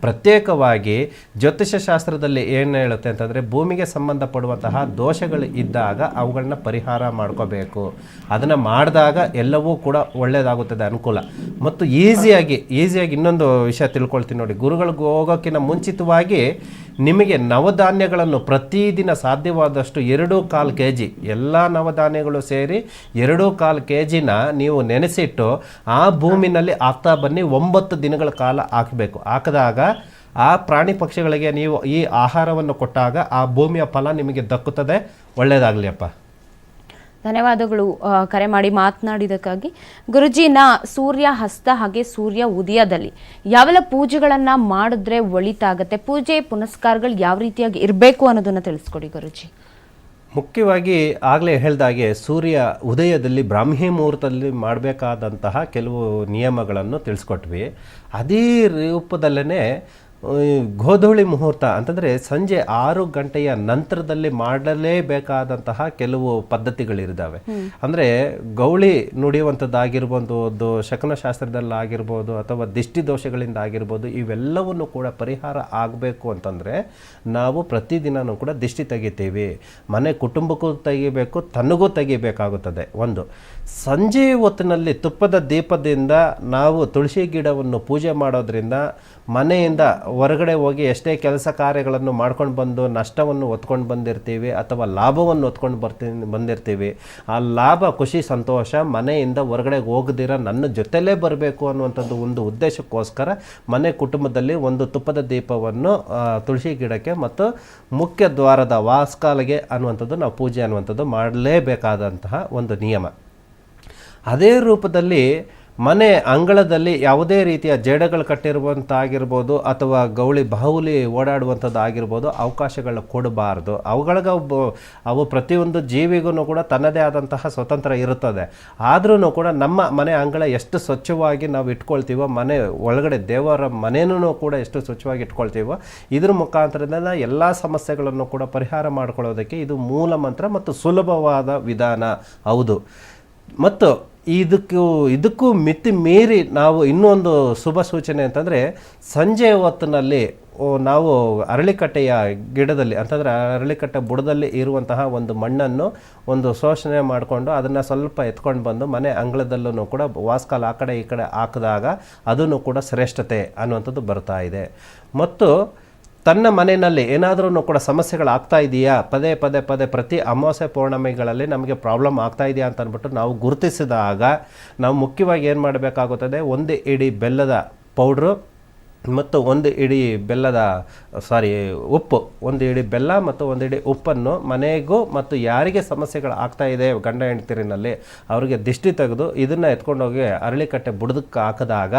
ಪ್ರತ್ಯೇಕವಾಗಿ ಜ್ಯೋತಿಷ್ಯ ಶಾಸ್ತ್ರದಲ್ಲಿ ಏನು ಹೇಳುತ್ತೆ ಅಂತಂದರೆ, ಭೂಮಿಗೆ ಸಂಬಂಧಪಡುವಂತಹ ದೋಷಗಳು ಇದ್ದಾಗ ಅವುಗಳನ್ನ ಪರಿಹಾರ ಮಾಡ್ಕೋಬೇಕು. ಅದನ್ನು ಮಾಡಿದಾಗ ಎಲ್ಲವೂ ಕೂಡ ಒಳ್ಳೆಯದಾಗುತ್ತದೆ ಅನುಕೂಲ. ಮತ್ತು ಈಸಿಯಾಗಿ ಈಸಿಯಾಗಿ ಇನ್ನೊಂದು ವಿಷಯ ತಿಳ್ಕೊಳ್ತೀನಿ ನೋಡಿ. ಗುರುಗಳಿಗೆ ಹೋಗೋಕ್ಕಿಂತ ಮುಂಚಿತವಾಗಿ ನಿಮಗೆ ನವಧಾನ್ಯಗಳನ್ನು ಪ್ರತಿದಿನ ಸಾಧ್ಯವಾದಷ್ಟು ಎರಡು ಕಾಲು ಕೆ ಜಿ ಎಲ್ಲ ನವಧಾನ್ಯಗಳು ಸೇರಿ ಎರಡು ಕಾಲು ಕೆ ಜಿನ ನೀವು ನೆನೆಸಿಟ್ಟು ಆ ಭೂಮಿನಲ್ಲಿ ಹಾಕ್ತಾ ಬನ್ನಿ ಒಂಬತ್ತು ದಿನಗಳ ಕಾಲ ಹಾಕಬೇಕು. ಹಾಕಿದಾಗ ಆ ಪ್ರಾಣಿ ಪಕ್ಷಿಗಳಿಗೆ ನೀವು ಈ ಆಹಾರವನ್ನು ಕೊಟ್ಟಾಗ ಆ ಭೂಮಿಯ ಫಲ ನಿಮಗೆ ದಕ್ಕುತ್ತದೆ. ಒಳ್ಳೆಯದಾಗಲಿ ಅಪ್ಪ ಧನ್ಯವಾದಗಳು ಕರೆ ಮಾಡಿ ಮಾತನಾಡಿದಕ್ಕಾಗಿ ಗುರುಜಿನ ಸೂರ್ಯ ಹಸ್ತ ಹಾಗೆ ಸೂರ್ಯ ಉದಯದಲ್ಲಿ ಯಾವೆಲ್ಲ ಪೂಜೆಗಳನ್ನ ಮಾಡಿದ್ರೆ ಒಳಿತಾಗತ್ತೆ? ಪೂಜೆ, ಪುನಸ್ಕಾರಗಳು ಯಾವ ರೀತಿಯಾಗಿ ಇರಬೇಕು ಅನ್ನೋದನ್ನ ತಿಳಿಸ್ಕೊಡಿ ಗುರುಜಿ. ಮುಖ್ಯವಾಗಿ ಆಗಲೇ ಹೇಳ್ದಾಗೆ ಸೂರ್ಯ ಉದಯದಲ್ಲಿ ಬ್ರಾಹ್ಮಿ ಮುಹೂರ್ತದಲ್ಲಿ ಮಾಡಬೇಕಾದಂತಹ ಕೆಲವು ನಿಯಮಗಳನ್ನು ತಿಳಿಸ್ಕೊಟ್ವಿ. ಅದೇ ರೂಪದಲ್ಲೇ ಗೋಧೂಳಿ ಮುಹೂರ್ತ ಅಂತಂದರೆ ಸಂಜೆ ಆರು ಗಂಟೆಯ ನಂತರದಲ್ಲಿ ಮಾಡಲೇಬೇಕಾದಂತಹ ಕೆಲವು ಪದ್ಧತಿಗಳಿದ್ದಾವೆ. ಅಂದರೆ ಗೌಳಿ ನುಡಿಯುವಂಥದ್ದಾಗಿರ್ಬೋದು ಒಂದು ಶಕನಶಾಸ್ತ್ರದಲ್ಲಾಗಿರ್ಬೋದು ಅಥವಾ ದಿಷ್ಟಿ ದೋಷಗಳಿಂದ ಆಗಿರ್ಬೋದು ಇವೆಲ್ಲವನ್ನು ಕೂಡ ಪರಿಹಾರ ಆಗಬೇಕು ಅಂತಂದರೆ ನಾವು ಪ್ರತಿದಿನವೂ ಕೂಡ ದಿಷ್ಟಿ ತೆಗಿತೀವಿ. ಮನೆ ಕುಟುಂಬಕ್ಕೂ ತೆಗಿಬೇಕು ತನಗೂ ತೆಗಿಬೇಕಾಗುತ್ತದೆ. ಒಂದು. ಸಂಜೆ ಹೊತ್ತಿನಲ್ಲಿ ತುಪ್ಪದ ದೀಪದಿಂದ ನಾವು ತುಳಸಿ ಗಿಡವನ್ನು ಪೂಜೆ ಮಾಡೋದ್ರಿಂದ ಮನೆಯಿಂದ ಹೊರಗಡೆ ಹೋಗಿ ಎಷ್ಟೇ ಕೆಲಸ ಕಾರ್ಯಗಳನ್ನು ಮಾಡ್ಕೊಂಡು ಬಂದು ನಷ್ಟವನ್ನು ಹೊತ್ಕೊಂಡು ಬಂದಿರ್ತೀವಿ ಅಥವಾ ಲಾಭವನ್ನು ಹೊತ್ಕೊಂಡು ಬರ್ತೀನಿ ಬಂದಿರ್ತೀವಿ, ಆ ಲಾಭ, ಖುಷಿ, ಸಂತೋಷ ಮನೆಯಿಂದ ಹೊರಗಡೆ ಹೋಗದಿರ ನನ್ನ ಜೊತೆಲೇ ಬರಬೇಕು ಅನ್ನುವಂಥದ್ದು ಒಂದು ಉದ್ದೇಶಕ್ಕೋಸ್ಕರ ಮನೆ ಕುಟುಂಬದಲ್ಲಿ ಒಂದು ತುಪ್ಪದ ದೀಪವನ್ನು ತುಳಸಿ ಗಿಡಕ್ಕೆ ಮತ್ತು ಮುಖ್ಯ ದ್ವಾರದ ವಾಸ್ಕಾಲಿಗೆ ಅನ್ನುವಂಥದ್ದು ನಾವು ಪೂಜೆ ಅನ್ನುವಂಥದ್ದು ಮಾಡಲೇಬೇಕಾದಂತಹ ಒಂದು ನಿಯಮ. ಅದೇ ರೂಪದಲ್ಲಿ ಮನೆ ಅಂಗಳದಲ್ಲಿ ಯಾವುದೇ ರೀತಿಯ ಜೇಡಗಳು ಕಟ್ಟಿರುವಂಥಾಗಿರ್ಬೋದು ಅಥವಾ ಗೌಳಿ ಬಾಹುಲಿ ಓಡಾಡುವಂಥದ್ದು ಆಗಿರ್ಬೋದು ಅವಕಾಶಗಳನ್ನ ಕೊಡಬಾರ್ದು. ಅವುಗಳಿಗೆ ಅವು ಪ್ರತಿಯೊಂದು ಜೀವಿಗೂ ಕೂಡ ತನ್ನದೇ ಆದಂತಹ ಸ್ವತಂತ್ರ ಇರುತ್ತದೆ. ಆದ್ರೂ ಕೂಡ ನಮ್ಮ ಮನೆ ಅಂಗಳ ಎಷ್ಟು ಸ್ವಚ್ಛವಾಗಿ ನಾವು ಇಟ್ಕೊಳ್ತೀವೋ, ಮನೆ ಒಳಗಡೆ ದೇವರ ಮನೆಯೂ ಕೂಡ ಎಷ್ಟು ಸ್ವಚ್ಛವಾಗಿ ಇಟ್ಕೊಳ್ತೀವೋ, ಇದ್ರ ಮುಖಾಂತರದಿಂದ ಎಲ್ಲ ಸಮಸ್ಯೆಗಳನ್ನು ಕೂಡ ಪರಿಹಾರ ಮಾಡ್ಕೊಳ್ಳೋದಕ್ಕೆ ಇದು ಮೂಲ ಮಂತ್ರ ಮತ್ತು ಸುಲಭವಾದ ವಿಧಾನ. ಹೌದು. ಮತ್ತು ಇದಕ್ಕೂ ಇದಕ್ಕೂ ಮಿತಿ ಮೀರಿ ನಾವು ಇನ್ನೊಂದು ಶುಭ ಸೂಚನೆ ಅಂತಂದರೆ, ಸಂಜೆ ಹೊತ್ತಿನಲ್ಲಿ ನಾವು ಅರಳಿಕಟ್ಟೆಯ ಗಿಡದಲ್ಲಿ, ಅಂತಂದರೆ ಅರಳಿಕಟ್ಟೆ ಬುಡದಲ್ಲಿ ಇರುವಂತಹ ಒಂದು ಮಣ್ಣನ್ನು ಒಂದು ಶೋಷಣೆ ಮಾಡಿಕೊಂಡು ಅದನ್ನು ಸ್ವಲ್ಪ ಎತ್ಕೊಂಡು ಬಂದು ಮನೆ ಅಂಗಳದಲ್ಲೂ ಕೂಡ ವಾಸ್ಕಾಲ್ ಆ ಕಡೆ ಈ ಕಡೆ ಹಾಕಿದಾಗ ಅದನ್ನು ಕೂಡ ಶ್ರೇಷ್ಠತೆ ಅನ್ನುವಂಥದ್ದು ಬರ್ತಾ ಇದೆ. ಮತ್ತು ತನ್ನ ಮನೆಯಲ್ಲಿ ಏನಾದರೂ ಕೂಡ ಸಮಸ್ಯೆಗಳು ಆಗ್ತಾ ಇದೆಯಾ? ಪದೇ ಪದೇ ಪದೇ ಪ್ರತಿ ಅಮಾವಾಸ್ಯೆ ಪೌರ್ಣಮಿಗಳಲ್ಲಿ ನಮಗೆ ಪ್ರಾಬ್ಲಮ್ ಆಗ್ತಾ ಇದೆಯಾ ಅಂತ ಅಂದ್ಬಿಟ್ಟು ನಾವು ಗುರುತಿಸಿದಾಗ ನಾವು ಮುಖ್ಯವಾಗಿ ಏನು ಮಾಡಬೇಕಾಗುತ್ತದೆ? ಒಂದು ಇಡೀ ಬೆಲ್ಲದ ಪೌಡ್ರು ಮತ್ತು ಒಂದು ಇಡೀ ಬೆಲ್ಲದ ಸಾರಿ ಉಪ್ಪು ಒಂದು ಇಡೀ ಬೆಲ್ಲ ಮತ್ತು ಒಂದು ಇಡೀ ಉಪ್ಪನ್ನು ಮನೆಗೂ ಮತ್ತು ಯಾರಿಗೆ ಸಮಸ್ಯೆಗಳು ಆಗ್ತಾ ಇದೆ ಗಂಡ ಹೆಂಡತಿರಿನಲ್ಲಿ ಅವರಿಗೆ ದಿಷ್ಟಿ ತೆಗೆದು ಇದನ್ನು ಎತ್ಕೊಂಡೋಗಿ ಅರಳಿಕಟ್ಟೆ ಬುಡದಕ್ಕೆ ಹಾಕಿದಾಗ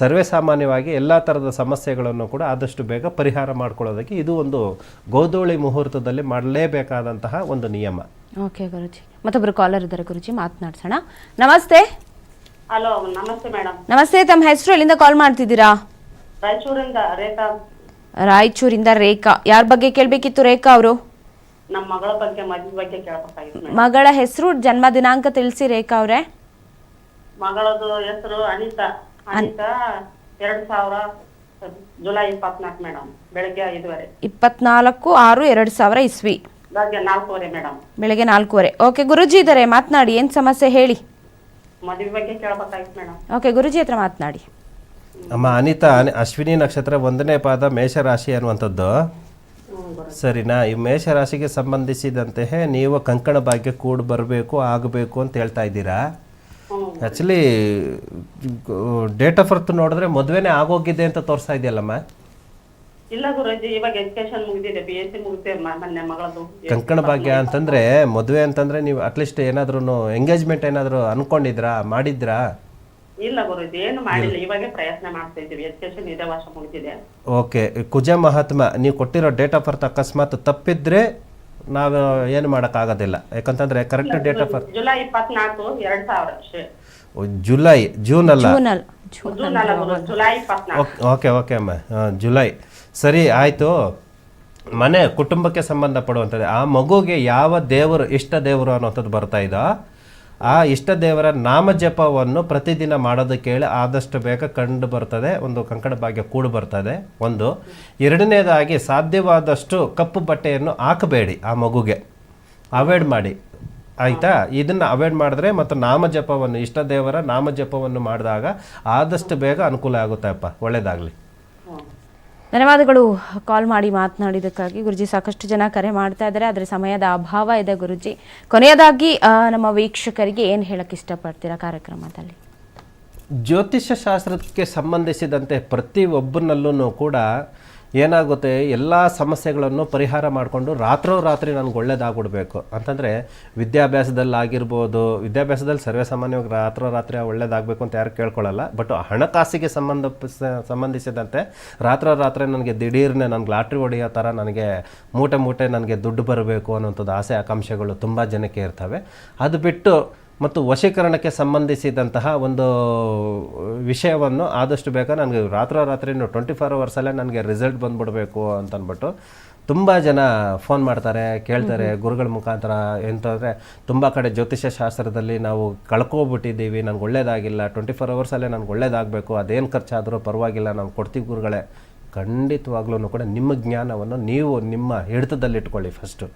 ಸರ್ವೇ ಸಾಮಾನ್ಯವಾಗಿ ಎಲ್ಲ ಥರದ ಸಮಸ್ಯೆಗಳನ್ನು ಕೂಡ ಆದಷ್ಟು ಬೇಗ ಪರಿಹಾರ ಮಾಡ್ಕೊಳ್ಳೋದಕ್ಕೆ ಇದು ಒಂದು ಗೋಧೂಳಿ ಮುಹೂರ್ತದಲ್ಲಿ ಮಾಡಲೇಬೇಕಾದಂತಹ ಒಂದು ನಿಯಮ. ಓಕೆ ಗುರುಜಿ. ಮತ್ತೊಬ್ಬರು ಕಾಲರ್ ಇದ್ದಾರೆ ಗುರುಜಿ ಮಾತನಾಡ್ಸೋಣ. ನಮಸ್ತೆ. ಹಲೋ ನಮಸ್ತೆ ಮೇಡಮ್ ನಮಸ್ತೆ ತಮ್ಮ ಹೆಸರು ಎಲ್ಲಿಂದ ಕಾಲ್ ಮಾಡ್ತಿದ್ದೀರಾ? ರಾಯಚೂರಿಂದ ರೇಖಾ ರಾಯಚೂರಿಂದ ರೇಖಾ. ಯಾರ ಬಗ್ಗೆ ಕೇಳಬೇಕಿತ್ತು ರೇಖಾ ಅವರು? ನಮ್ಮ ಮಗಳ ಬಗ್ಗೆ ಮದ್ವೆ ಬಗ್ಗೆ ಕೇಳಬೇಕಾಗಿತ್ತು ಮಗಳ ಹೆಸರು ಜನ್ಮ ದಿನಾಂಕ ತಿಳಿಸಿ ರೇಖಾ ಅವರೇ. ಮಗಳದು ಹೆಸರು ಅನಿತಾ. ಅನಿತಾ ಎರಡ್ ಸಾವಿರ ಜುಲೈ ಇಪ್ಪತ್ನಾಲ್ಕು ಮೇಡಮ್. ಬೆಳಗ್ಗೆ ಐದುವರೆ. ಇಪ್ಪತ್ನಾಲ್ಕು ಆರು ಎರಡು ಸಾವಿರ ಇಸ್ವಿ. ಬೆಳಗ್ಗೆ ನಾಲ್ಕೂವರೆ ಮೇಡಮ್. ಬೆಳಗ್ಗೆ ನಾಲ್ಕೂವರೆ. ಓಕೆ ಗುರುಜಿ ಇದ್ದಾರೆ ಮಾತನಾಡಿ. ಏನು ಸಮಸ್ಯೆ ಹೇಳಿ? ಮದುವೆ ಬಗ್ಗೆ ಕೇಳಬೇಕಾಗಿತ್ತು ಮೇಡಮ್. ಓಕೆ ಗುರುಜಿ ಹತ್ರ ಮಾತನಾಡಿ. ಅಮ್ಮ ಅನಿತಾ ಅನಿ- ಅಶ್ವಿನಿ ನಕ್ಷತ್ರ ಒಂದನೇ ಪಾದ ಮೇಷರಾಶಿ ಅನ್ನುವಂಥದ್ದು. ಸರಿನಾ? ಈ ಮೇಷರಾಶಿಗೆ ಸಂಬಂಧಿಸಿದಂತೆ ನೀವು ಕಂಕಣ ಭಾಗ್ಯ ಕೂಡ ಬರಬೇಕು ಆಗಬೇಕು ಅಂತ ಹೇಳ್ತಾ ಇದ್ದೀರಾ? ಆ್ಯಕ್ಚುಲಿ ಡೇಟ್ ಆಫ್ ಬರ್ತ್ ನೋಡಿದ್ರೆ ಮದುವೆನೇ ಆಗೋಗಿದೆ ಅಂತ ತೋರಿಸ್ತಾ ಇದೆಯಲ್ಲಮ್ಮ? ಇಲ್ಲ ಗುರುಜಿ ಇವಾಗ ಎಜುಕೇಶನ್ ಮುಗಿದಿದೆ ಬಿ ಎಸ್ ಸಿ ಮುಗಿಸಿದೆ ಮೊನ್ನೆ ಮಗಳದು ಕಂಕಣ ಭಾಗ್ಯ ಅಂತಂದ್ರೆ ಮದುವೆ ಅಂತಂದ್ರೆ ನೀವು ಅಟ್ಲೀಸ್ಟ್ ಏನಾದ್ರೂ ಎಂಗೇಜ್ಮೆಂಟ್ ಏನಾದರೂ ಅನ್ಕೊಂಡಿದ್ರಾ? ಮಾಡಿದ್ರಾ? ಇಲ್ಲ ಗುರುಜಿ ಏನು ಮಾಡಿಲ್ಲ. ಇವಾಗೆ ಪ್ರಯತ್ನ ಮಾಡ್ತಾ ಇದ್ದೀವಿ. ಎಜುಕೇಶನ್ ಇದೇ ವರ್ಷ ಮುಗಿದಿದೆ. ಓಕೆ ಕುಜ ಮಹಾತ್ಮ ನೀವು ಕೊಟ್ಟಿರೋ ಡೇಟ್ ಆಫ್ ಬರ್ತ್ ಅಕಸ್ಮಾತ್ ತಪ್ಪಿದ್ರೆ ನಾವು ಏನು ಮಾಡೋಕ್ಕಾಗೋದಿಲ್ಲ. ಯಾಕಂತಂದ್ರೆ correct date of birth July ಇಪ್ಪತ್ನಾಲ್ಕು ಎರಡ್ ಸಾವಿರ ಜುಲೈ ಜೂನ್ ಅಲ್ಲ? ಜೂನಲ್ ಜೂನ್ ಅಲ್ಲ ಗುರು ಜುಲೈ ಇಪ್ಪತ್ನಾಲ್ಕು. ಓಕ್- ಓಕೆ ಓಕೆ ಅಮ್ಮ. ಹಾಂ ಜುಲೈ. ಸರಿ ಆಯಿತು. ಮನೆ ಕುಟುಂಬಕ್ಕೆ ಸಂಬಂಧಪಡುವಂಥದ್ದು. ಆ ಮಗುಗೆ ಯಾವ ದೇವರು ಇಷ್ಟ ದೇವರು ಅನ್ನೋಂಥದ್ದು ಬರ್ತಾ ಇದೋ? ಆ ಇಷ್ಟ ದೇವರ ನಾಮಜಪವನ್ನು ಪ್ರತಿದಿನ ಮಾಡೋದಕ್ಕೆ ಹೇಳಿ ಆದಷ್ಟು ಬೇಗ ಕಂಡು ಬರ್ತದೆ, ಒಂದು ಕಂಕಣ ಭಾಗ್ಯ ಕೂಡು ಬರ್ತದೆ. ಒಂದು. ಎರಡನೇದಾಗಿ ಸಾಧ್ಯವಾದಷ್ಟು ಕಪ್ಪು ಬಟ್ಟೆಯನ್ನು ಹಾಕಬೇಡಿ ಆ ಮಗುಗೆ. ಅವಾಯ್ಡ್ ಮಾಡಿ. ಆಯಿತಾ? ಇದನ್ನು ಅವಾಯ್ಡ್ ಮಾಡಿದ್ರೆ ಮತ್ತು ನಾಮಜಪವನ್ನು, ಇಷ್ಟ ದೇವರ ನಾಮಜಪವನ್ನು ಮಾಡಿದಾಗ ಆದಷ್ಟು ಬೇಗ ಅನುಕೂಲ ಆಗುತ್ತಪ್ಪ ಒಳ್ಳೆಯದಾಗಲಿ. ಧನ್ಯವಾದಗಳು. ಕಾಲ್ ಮಾಡಿ ಮಾತನಾಡಿದ್ದಕ್ಕಾಗಿ. ಗುರುಜಿ, ಸಾಕಷ್ಟು ಜನ ಕರೆ ಮಾಡ್ತಾ ಇದ್ದಾರೆ, ಆದರೆ ಸಮಯದ ಅಭಾವ ಇದೆ ಗುರುಜಿ. ಕೊನೆಯದಾಗಿ ನಮ್ಮ ವೀಕ್ಷಕರಿಗೆ ಏನು ಹೇಳಕ್ಕೆ ಇಷ್ಟಪಡ್ತೀರಾ ಕಾರ್ಯಕ್ರಮದಲ್ಲಿ? ಜ್ಯೋತಿಷ್ಯ ಶಾಸ್ತ್ರಕ್ಕೆ ಸಂಬಂಧಿಸಿದಂತೆ ಪ್ರತಿ ಒಬ್ಬನಲ್ಲೂ ಕೂಡ ಏನಾಗುತ್ತೆ? ಎಲ್ಲ ಸಮಸ್ಯೆಗಳನ್ನು ಪರಿಹಾರ ಮಾಡಿಕೊಂಡು ರಾತ್ರೋರಾತ್ರಿ ನನಗೆ ಒಳ್ಳೇದಾಗ್ಬಿಡ್ಬೇಕು. ಅಂತಂದರೆ ವಿದ್ಯಾಭ್ಯಾಸದಲ್ಲಾಗಿರ್ಬೋದು, ವಿದ್ಯಾಭ್ಯಾಸದಲ್ಲಿ ಸರ್ವೇ ಸಾಮಾನ್ಯವಾಗಿ ರಾತ್ರೋರಾತ್ರಿ ಒಳ್ಳೇದಾಗಬೇಕು ಅಂತ ಯಾರು ಕೇಳ್ಕೊಳ್ಳಲ್ಲ ಬಟ್ ಹಣಕಾಸಿಗೆ ಸಂಬಂಧ ಸಂಬಂಧಿಸಿದಂತೆ ರಾತ್ರೋರಾತ್ರಿ ನನಗೆ ದಿಢೀರ್ನೆ ನನಗೆ ಲಾಟ್ರಿ ಹೊಡೆಯೋ ಥರ ನನಗೆ ಮೂಟೆ ಮೂಟೆ ನನಗೆ ದುಡ್ಡು ಬರಬೇಕು ಅನ್ನೋಂಥದ್ದು ಆಸೆ, ಆಕಾಂಕ್ಷೆಗಳು ತುಂಬ ಜನಕ್ಕೆ ಇರ್ತವೆ. ಅದು ಬಿಟ್ಟು ಮತ್ತು ವಶೀಕರಣಕ್ಕೆ ಸಂಬಂಧಿಸಿದಂತಹ ಒಂದು ವಿಷಯವನ್ನು ಆದಷ್ಟು ಬೇಗ ನನಗೆ ರಾತ್ರೋರಾತ್ರಿನೂ ಟ್ವೆಂಟಿ ಫೋರ್ ಅವರ್ಸಲ್ಲೇ ನನಗೆ ರಿಸಲ್ಟ್ ಬಂದ್ಬಿಡಬೇಕು ಅಂತನ್ಬಿಟ್ಟು ಅಂದ್ಬಿಟ್ಟು ತುಂಬ ಜನ ಫೋನ್ ಮಾಡ್ತಾರೆ ಕೇಳ್ತಾರೆ ಗುರುಗಳ ಮುಖಾಂತರ ಎಂತಂದರೆ ತುಂಬ ಕಡೆ ಜ್ಯೋತಿಷ್ಯ ಶಾಸ್ತ್ರದಲ್ಲಿ ನಾವು ಕಳ್ಕೊಬಿಟ್ಟಿದ್ದೀವಿ ನನಗೆ ಒಳ್ಳೇದಾಗಿಲ್ಲ ಟ್ವೆಂಟಿ ಫೋರ್ ಅವರ್ಸಲ್ಲೇ ನನಗೆ ಒಳ್ಳೇದಾಗಬೇಕು ಅದೇನು ಖರ್ಚಾದರೂ ಪರವಾಗಿಲ್ಲ ನಾವು ಕೊಡ್ತೀವಿ ಗುರುಗಳೇ ಖಂಡಿತವಾಗ್ಲೂ ಕೂಡ ನಿಮ್ಮ ಜ್ಞಾನವನ್ನು ನೀವು ನಿಮ್ಮ ಹಿಡಿತದಲ್ಲಿಟ್ಕೊಳ್ಳಿ ಫಸ್ಟು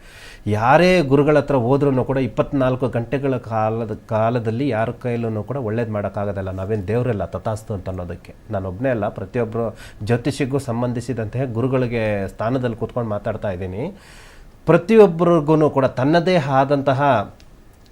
ಯಾರೇ ಗುರುಗಳ ಹತ್ರ ಹೋದ್ರೂ ಕೂಡ ಇಪ್ಪತ್ನಾಲ್ಕು ಗಂಟೆಗಳ ಕಾಲದ, ಕಾಲದಲ್ಲಿ ಯಾರ ಕೈಲೂ ಕೂಡ ಒಳ್ಳೇದು ಮಾಡೋಕ್ಕಾಗೋದಲ್ಲ. ನಾವೇನು ದೇವರೆಲ್ಲ, ತಥಾಸ್ತು ಅಂತ ಅನ್ನೋದಕ್ಕೆ. ನಾನೊಬ್ಬನೇ ಅಲ್ಲ ಪ್ರತಿಯೊಬ್ಬರು ಜ್ಯೋತಿಷಿಗೂ ಸಂಬಂಧಿಸಿದಂತೆ ಗುರುಗಳಿಗೆ ಸ್ಥಾನದಲ್ಲಿ ಕೂತ್ಕೊಂಡು ಮಾತಾಡ್ತಾ ಇದ್ದೀನಿ. ಪ್ರತಿಯೊಬ್ಬರಿಗೂ ಕೂಡ ತನ್ನದೇ ಆದಂತಹ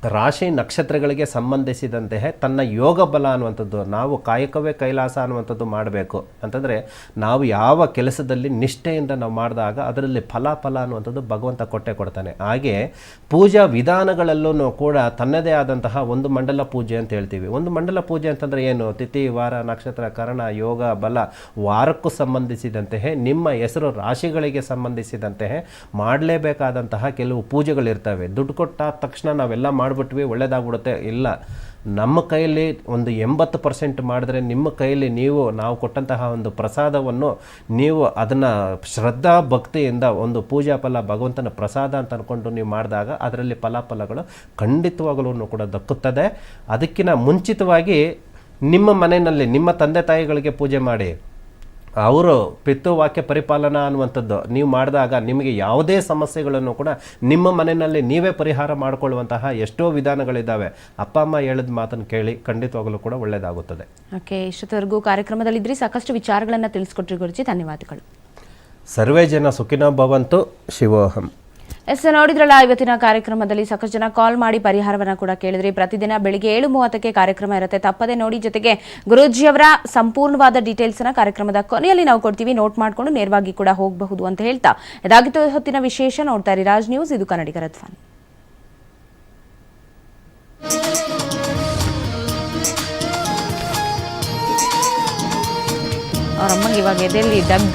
ರಾಶಿ ನಕ್ಷತ್ರಗಳಿಗೆ ಸಂಬಂಧಿಸಿದಂತೆ ತನ್ನ ಯೋಗ ಬಲ ಅನ್ನುವಂಥದ್ದು, ನಾವು ಕಾಯಕವೇ ಕೈಲಾಸ ಅನ್ನುವಂಥದ್ದು ಮಾಡಬೇಕು. ಅಂತಂದರೆ ನಾವು ಯಾವ ಕೆಲಸದಲ್ಲಿ ನಿಷ್ಠೆಯಿಂದ ನಾವು ಮಾಡಿದಾಗ ಅದರಲ್ಲಿ ಫಲ ಫಲ ಅನ್ನುವಂಥದ್ದು ಭಗವಂತ ಕೊಟ್ಟೆ ಕೊಡ್ತಾನೆ. ಹಾಗೆ ಪೂಜಾ ವಿಧಾನಗಳಲ್ಲೂ ಕೂಡ ತನ್ನದೇ ಆದಂತಹ ಒಂದು ಮಂಡಲ ಪೂಜೆ ಅಂತ ಹೇಳ್ತೀವಿ. ಒಂದು ಮಂಡಲ ಪೂಜೆ ಅಂತಂದರೆ ಏನು? ತಿಥಿ, ವಾರ, ನಕ್ಷತ್ರ, ಕರಣ, ಯೋಗ, ಬಲ ವಾರಕ್ಕೂ ಸಂಬಂಧಿಸಿದಂತೆ ನಿಮ್ಮ ಹೆಸರು ರಾಶಿಗಳಿಗೆ ಸಂಬಂಧಿಸಿದಂತೆ ಮಾಡಲೇಬೇಕಾದಂತಹ ಕೆಲವು ಪೂಜೆಗಳಿರ್ತವೆ. ದುಡ್ಡು ಕೊಟ್ಟ ತಕ್ಷಣ ನಾವೆಲ್ಲ ಮಾಡಿಬಿಟ್ವಿ, ಒಳ್ಳೇದಾಗ್ಬಿಡುತ್ತೆ. ಇಲ್ಲ, ನಮ್ಮ ಕೈಯಲ್ಲಿ ಒಂದು ಎಂಬತ್ತು ಪರ್ಸೆಂಟ್ ಮಾಡಿದ್ರೆ ನಿಮ್ಮ ಕೈಯಲ್ಲಿ ನೀವು, ನಾವು ಕೊಟ್ಟಂತಹ ಒಂದು ಪ್ರಸಾದವನ್ನು ನೀವು ಅದನ್ನು ಶ್ರದ್ಧಾ ಭಕ್ತಿಯಿಂದ ಒಂದು ಪೂಜಾ ಫಲ, ಭಗವಂತನ ಪ್ರಸಾದ ಅಂತ ಅಂದ್ಕೊಂಡು ನೀವು ಮಾಡಿದಾಗ ಅದರಲ್ಲಿ ಫಲಾಫಲಗಳು ಖಂಡಿತವಾಗಲೂ ಕೂಡ ದಕ್ಕುತ್ತದೆ. ಅದಕ್ಕಿಂತ ಮುಂಚಿತವಾಗಿ ನಿಮ್ಮ ಮನೆಯಲ್ಲಿ ನಿಮ್ಮ ತಂದೆ ತಾಯಿಗಳಿಗೆ ಪೂಜೆ ಮಾಡಿ ಅವರು ಪಿತೃವಾಕ್ಯ ಪರಿಪಾಲನಾ ಅನ್ನುವಂಥದ್ದು ನೀವು ಮಾಡಿದಾಗ ನಿಮಗೆ ಯಾವುದೇ ಸಮಸ್ಯೆಗಳನ್ನು ಕೂಡ ನಿಮ್ಮ ಮನೆಯಲ್ಲಿ ನೀವೇ ಪರಿಹಾರ ಮಾಡಿಕೊಳ್ಳುವಂತಹ ಎಷ್ಟೋ ವಿಧಾನಗಳಿದ್ದಾವೆ. ಅಪ್ಪ ಅಮ್ಮ ಹೇಳಿದ ಮಾತನ್ನು ಕೇಳಿ ಖಂಡಿತವಾಗಲೂ ಕೂಡ ಒಳ್ಳೆಯದಾಗುತ್ತದೆ. ಓಕೆ ಇಷ್ಟೊತ್ತವರೆಗೂ ಕಾರ್ಯಕ್ರಮದಲ್ಲಿದ್ದರೆ ಸಾಕಷ್ಟು ವಿಚಾರಗಳನ್ನು ತಿಳಿಸ್ಕೊಟ್ರಿ ಗುರುಜಿ. ಧನ್ಯವಾದಗಳು. ಸರ್ವೇ ಜನ ಸುಖಿನೋ ಭವಂತು. ಶಿವೋಹಂ. ಎಸ್ ನೋಡಿದ್ರಲ್ಲ, ಇವತ್ತಿನ ಕಾರ್ಯಕ್ರಮದಲ್ಲಿ ಸಾಕಷ್ಟು ಜನ ಕಾಲ್ ಮಾಡಿ ಪರಿಹಾರವನ್ನ ಕೂಡ ಕೇಳಿದ್ರಿ. ಪ್ರತಿದಿನ ಬೆಳಿಗ್ಗೆ ಏಳು ಮೂವತ್ತಕ್ಕೆ ಕಾರ್ಯಕ್ರಮ ಇರುತ್ತೆ. ತಪ್ಪದೆ ನೋಡಿ ಜೊತೆಗೆ ಗುರೂಜಿಯವರ ಸಂಪೂರ್ಣವಾದ ಡೀಟೇಲ್ಸ್ ಅನ್ನ ಕಾರ್ಯಕ್ರಮದ ಕೊನೆಯಲ್ಲಿ ನಾವು ಕೊಡ್ತೀವಿ. ನೋಟ್ ಮಾಡಿಕೊಂಡು ನೇರವಾಗಿ ಕೂಡ ಹೋಗಬಹುದು ಅಂತ ಹೇಳ್ತಾ. ಇದಾಗಿತ್ತು ಹೊತ್ತಿನ ವಿಶೇಷ. ನೋಡ್ತಾ ಇರಿ ರಾಜ್ ನ್ಯೂಸ್. ಇದು ಕನ್ನಡಿಗರ ಧ್ವನಿ ಅವ್ರ ಅಮ್ಮಗೆ ಇವಾಗ ಎದೆಯಲ್ಲಿ ಡಗ್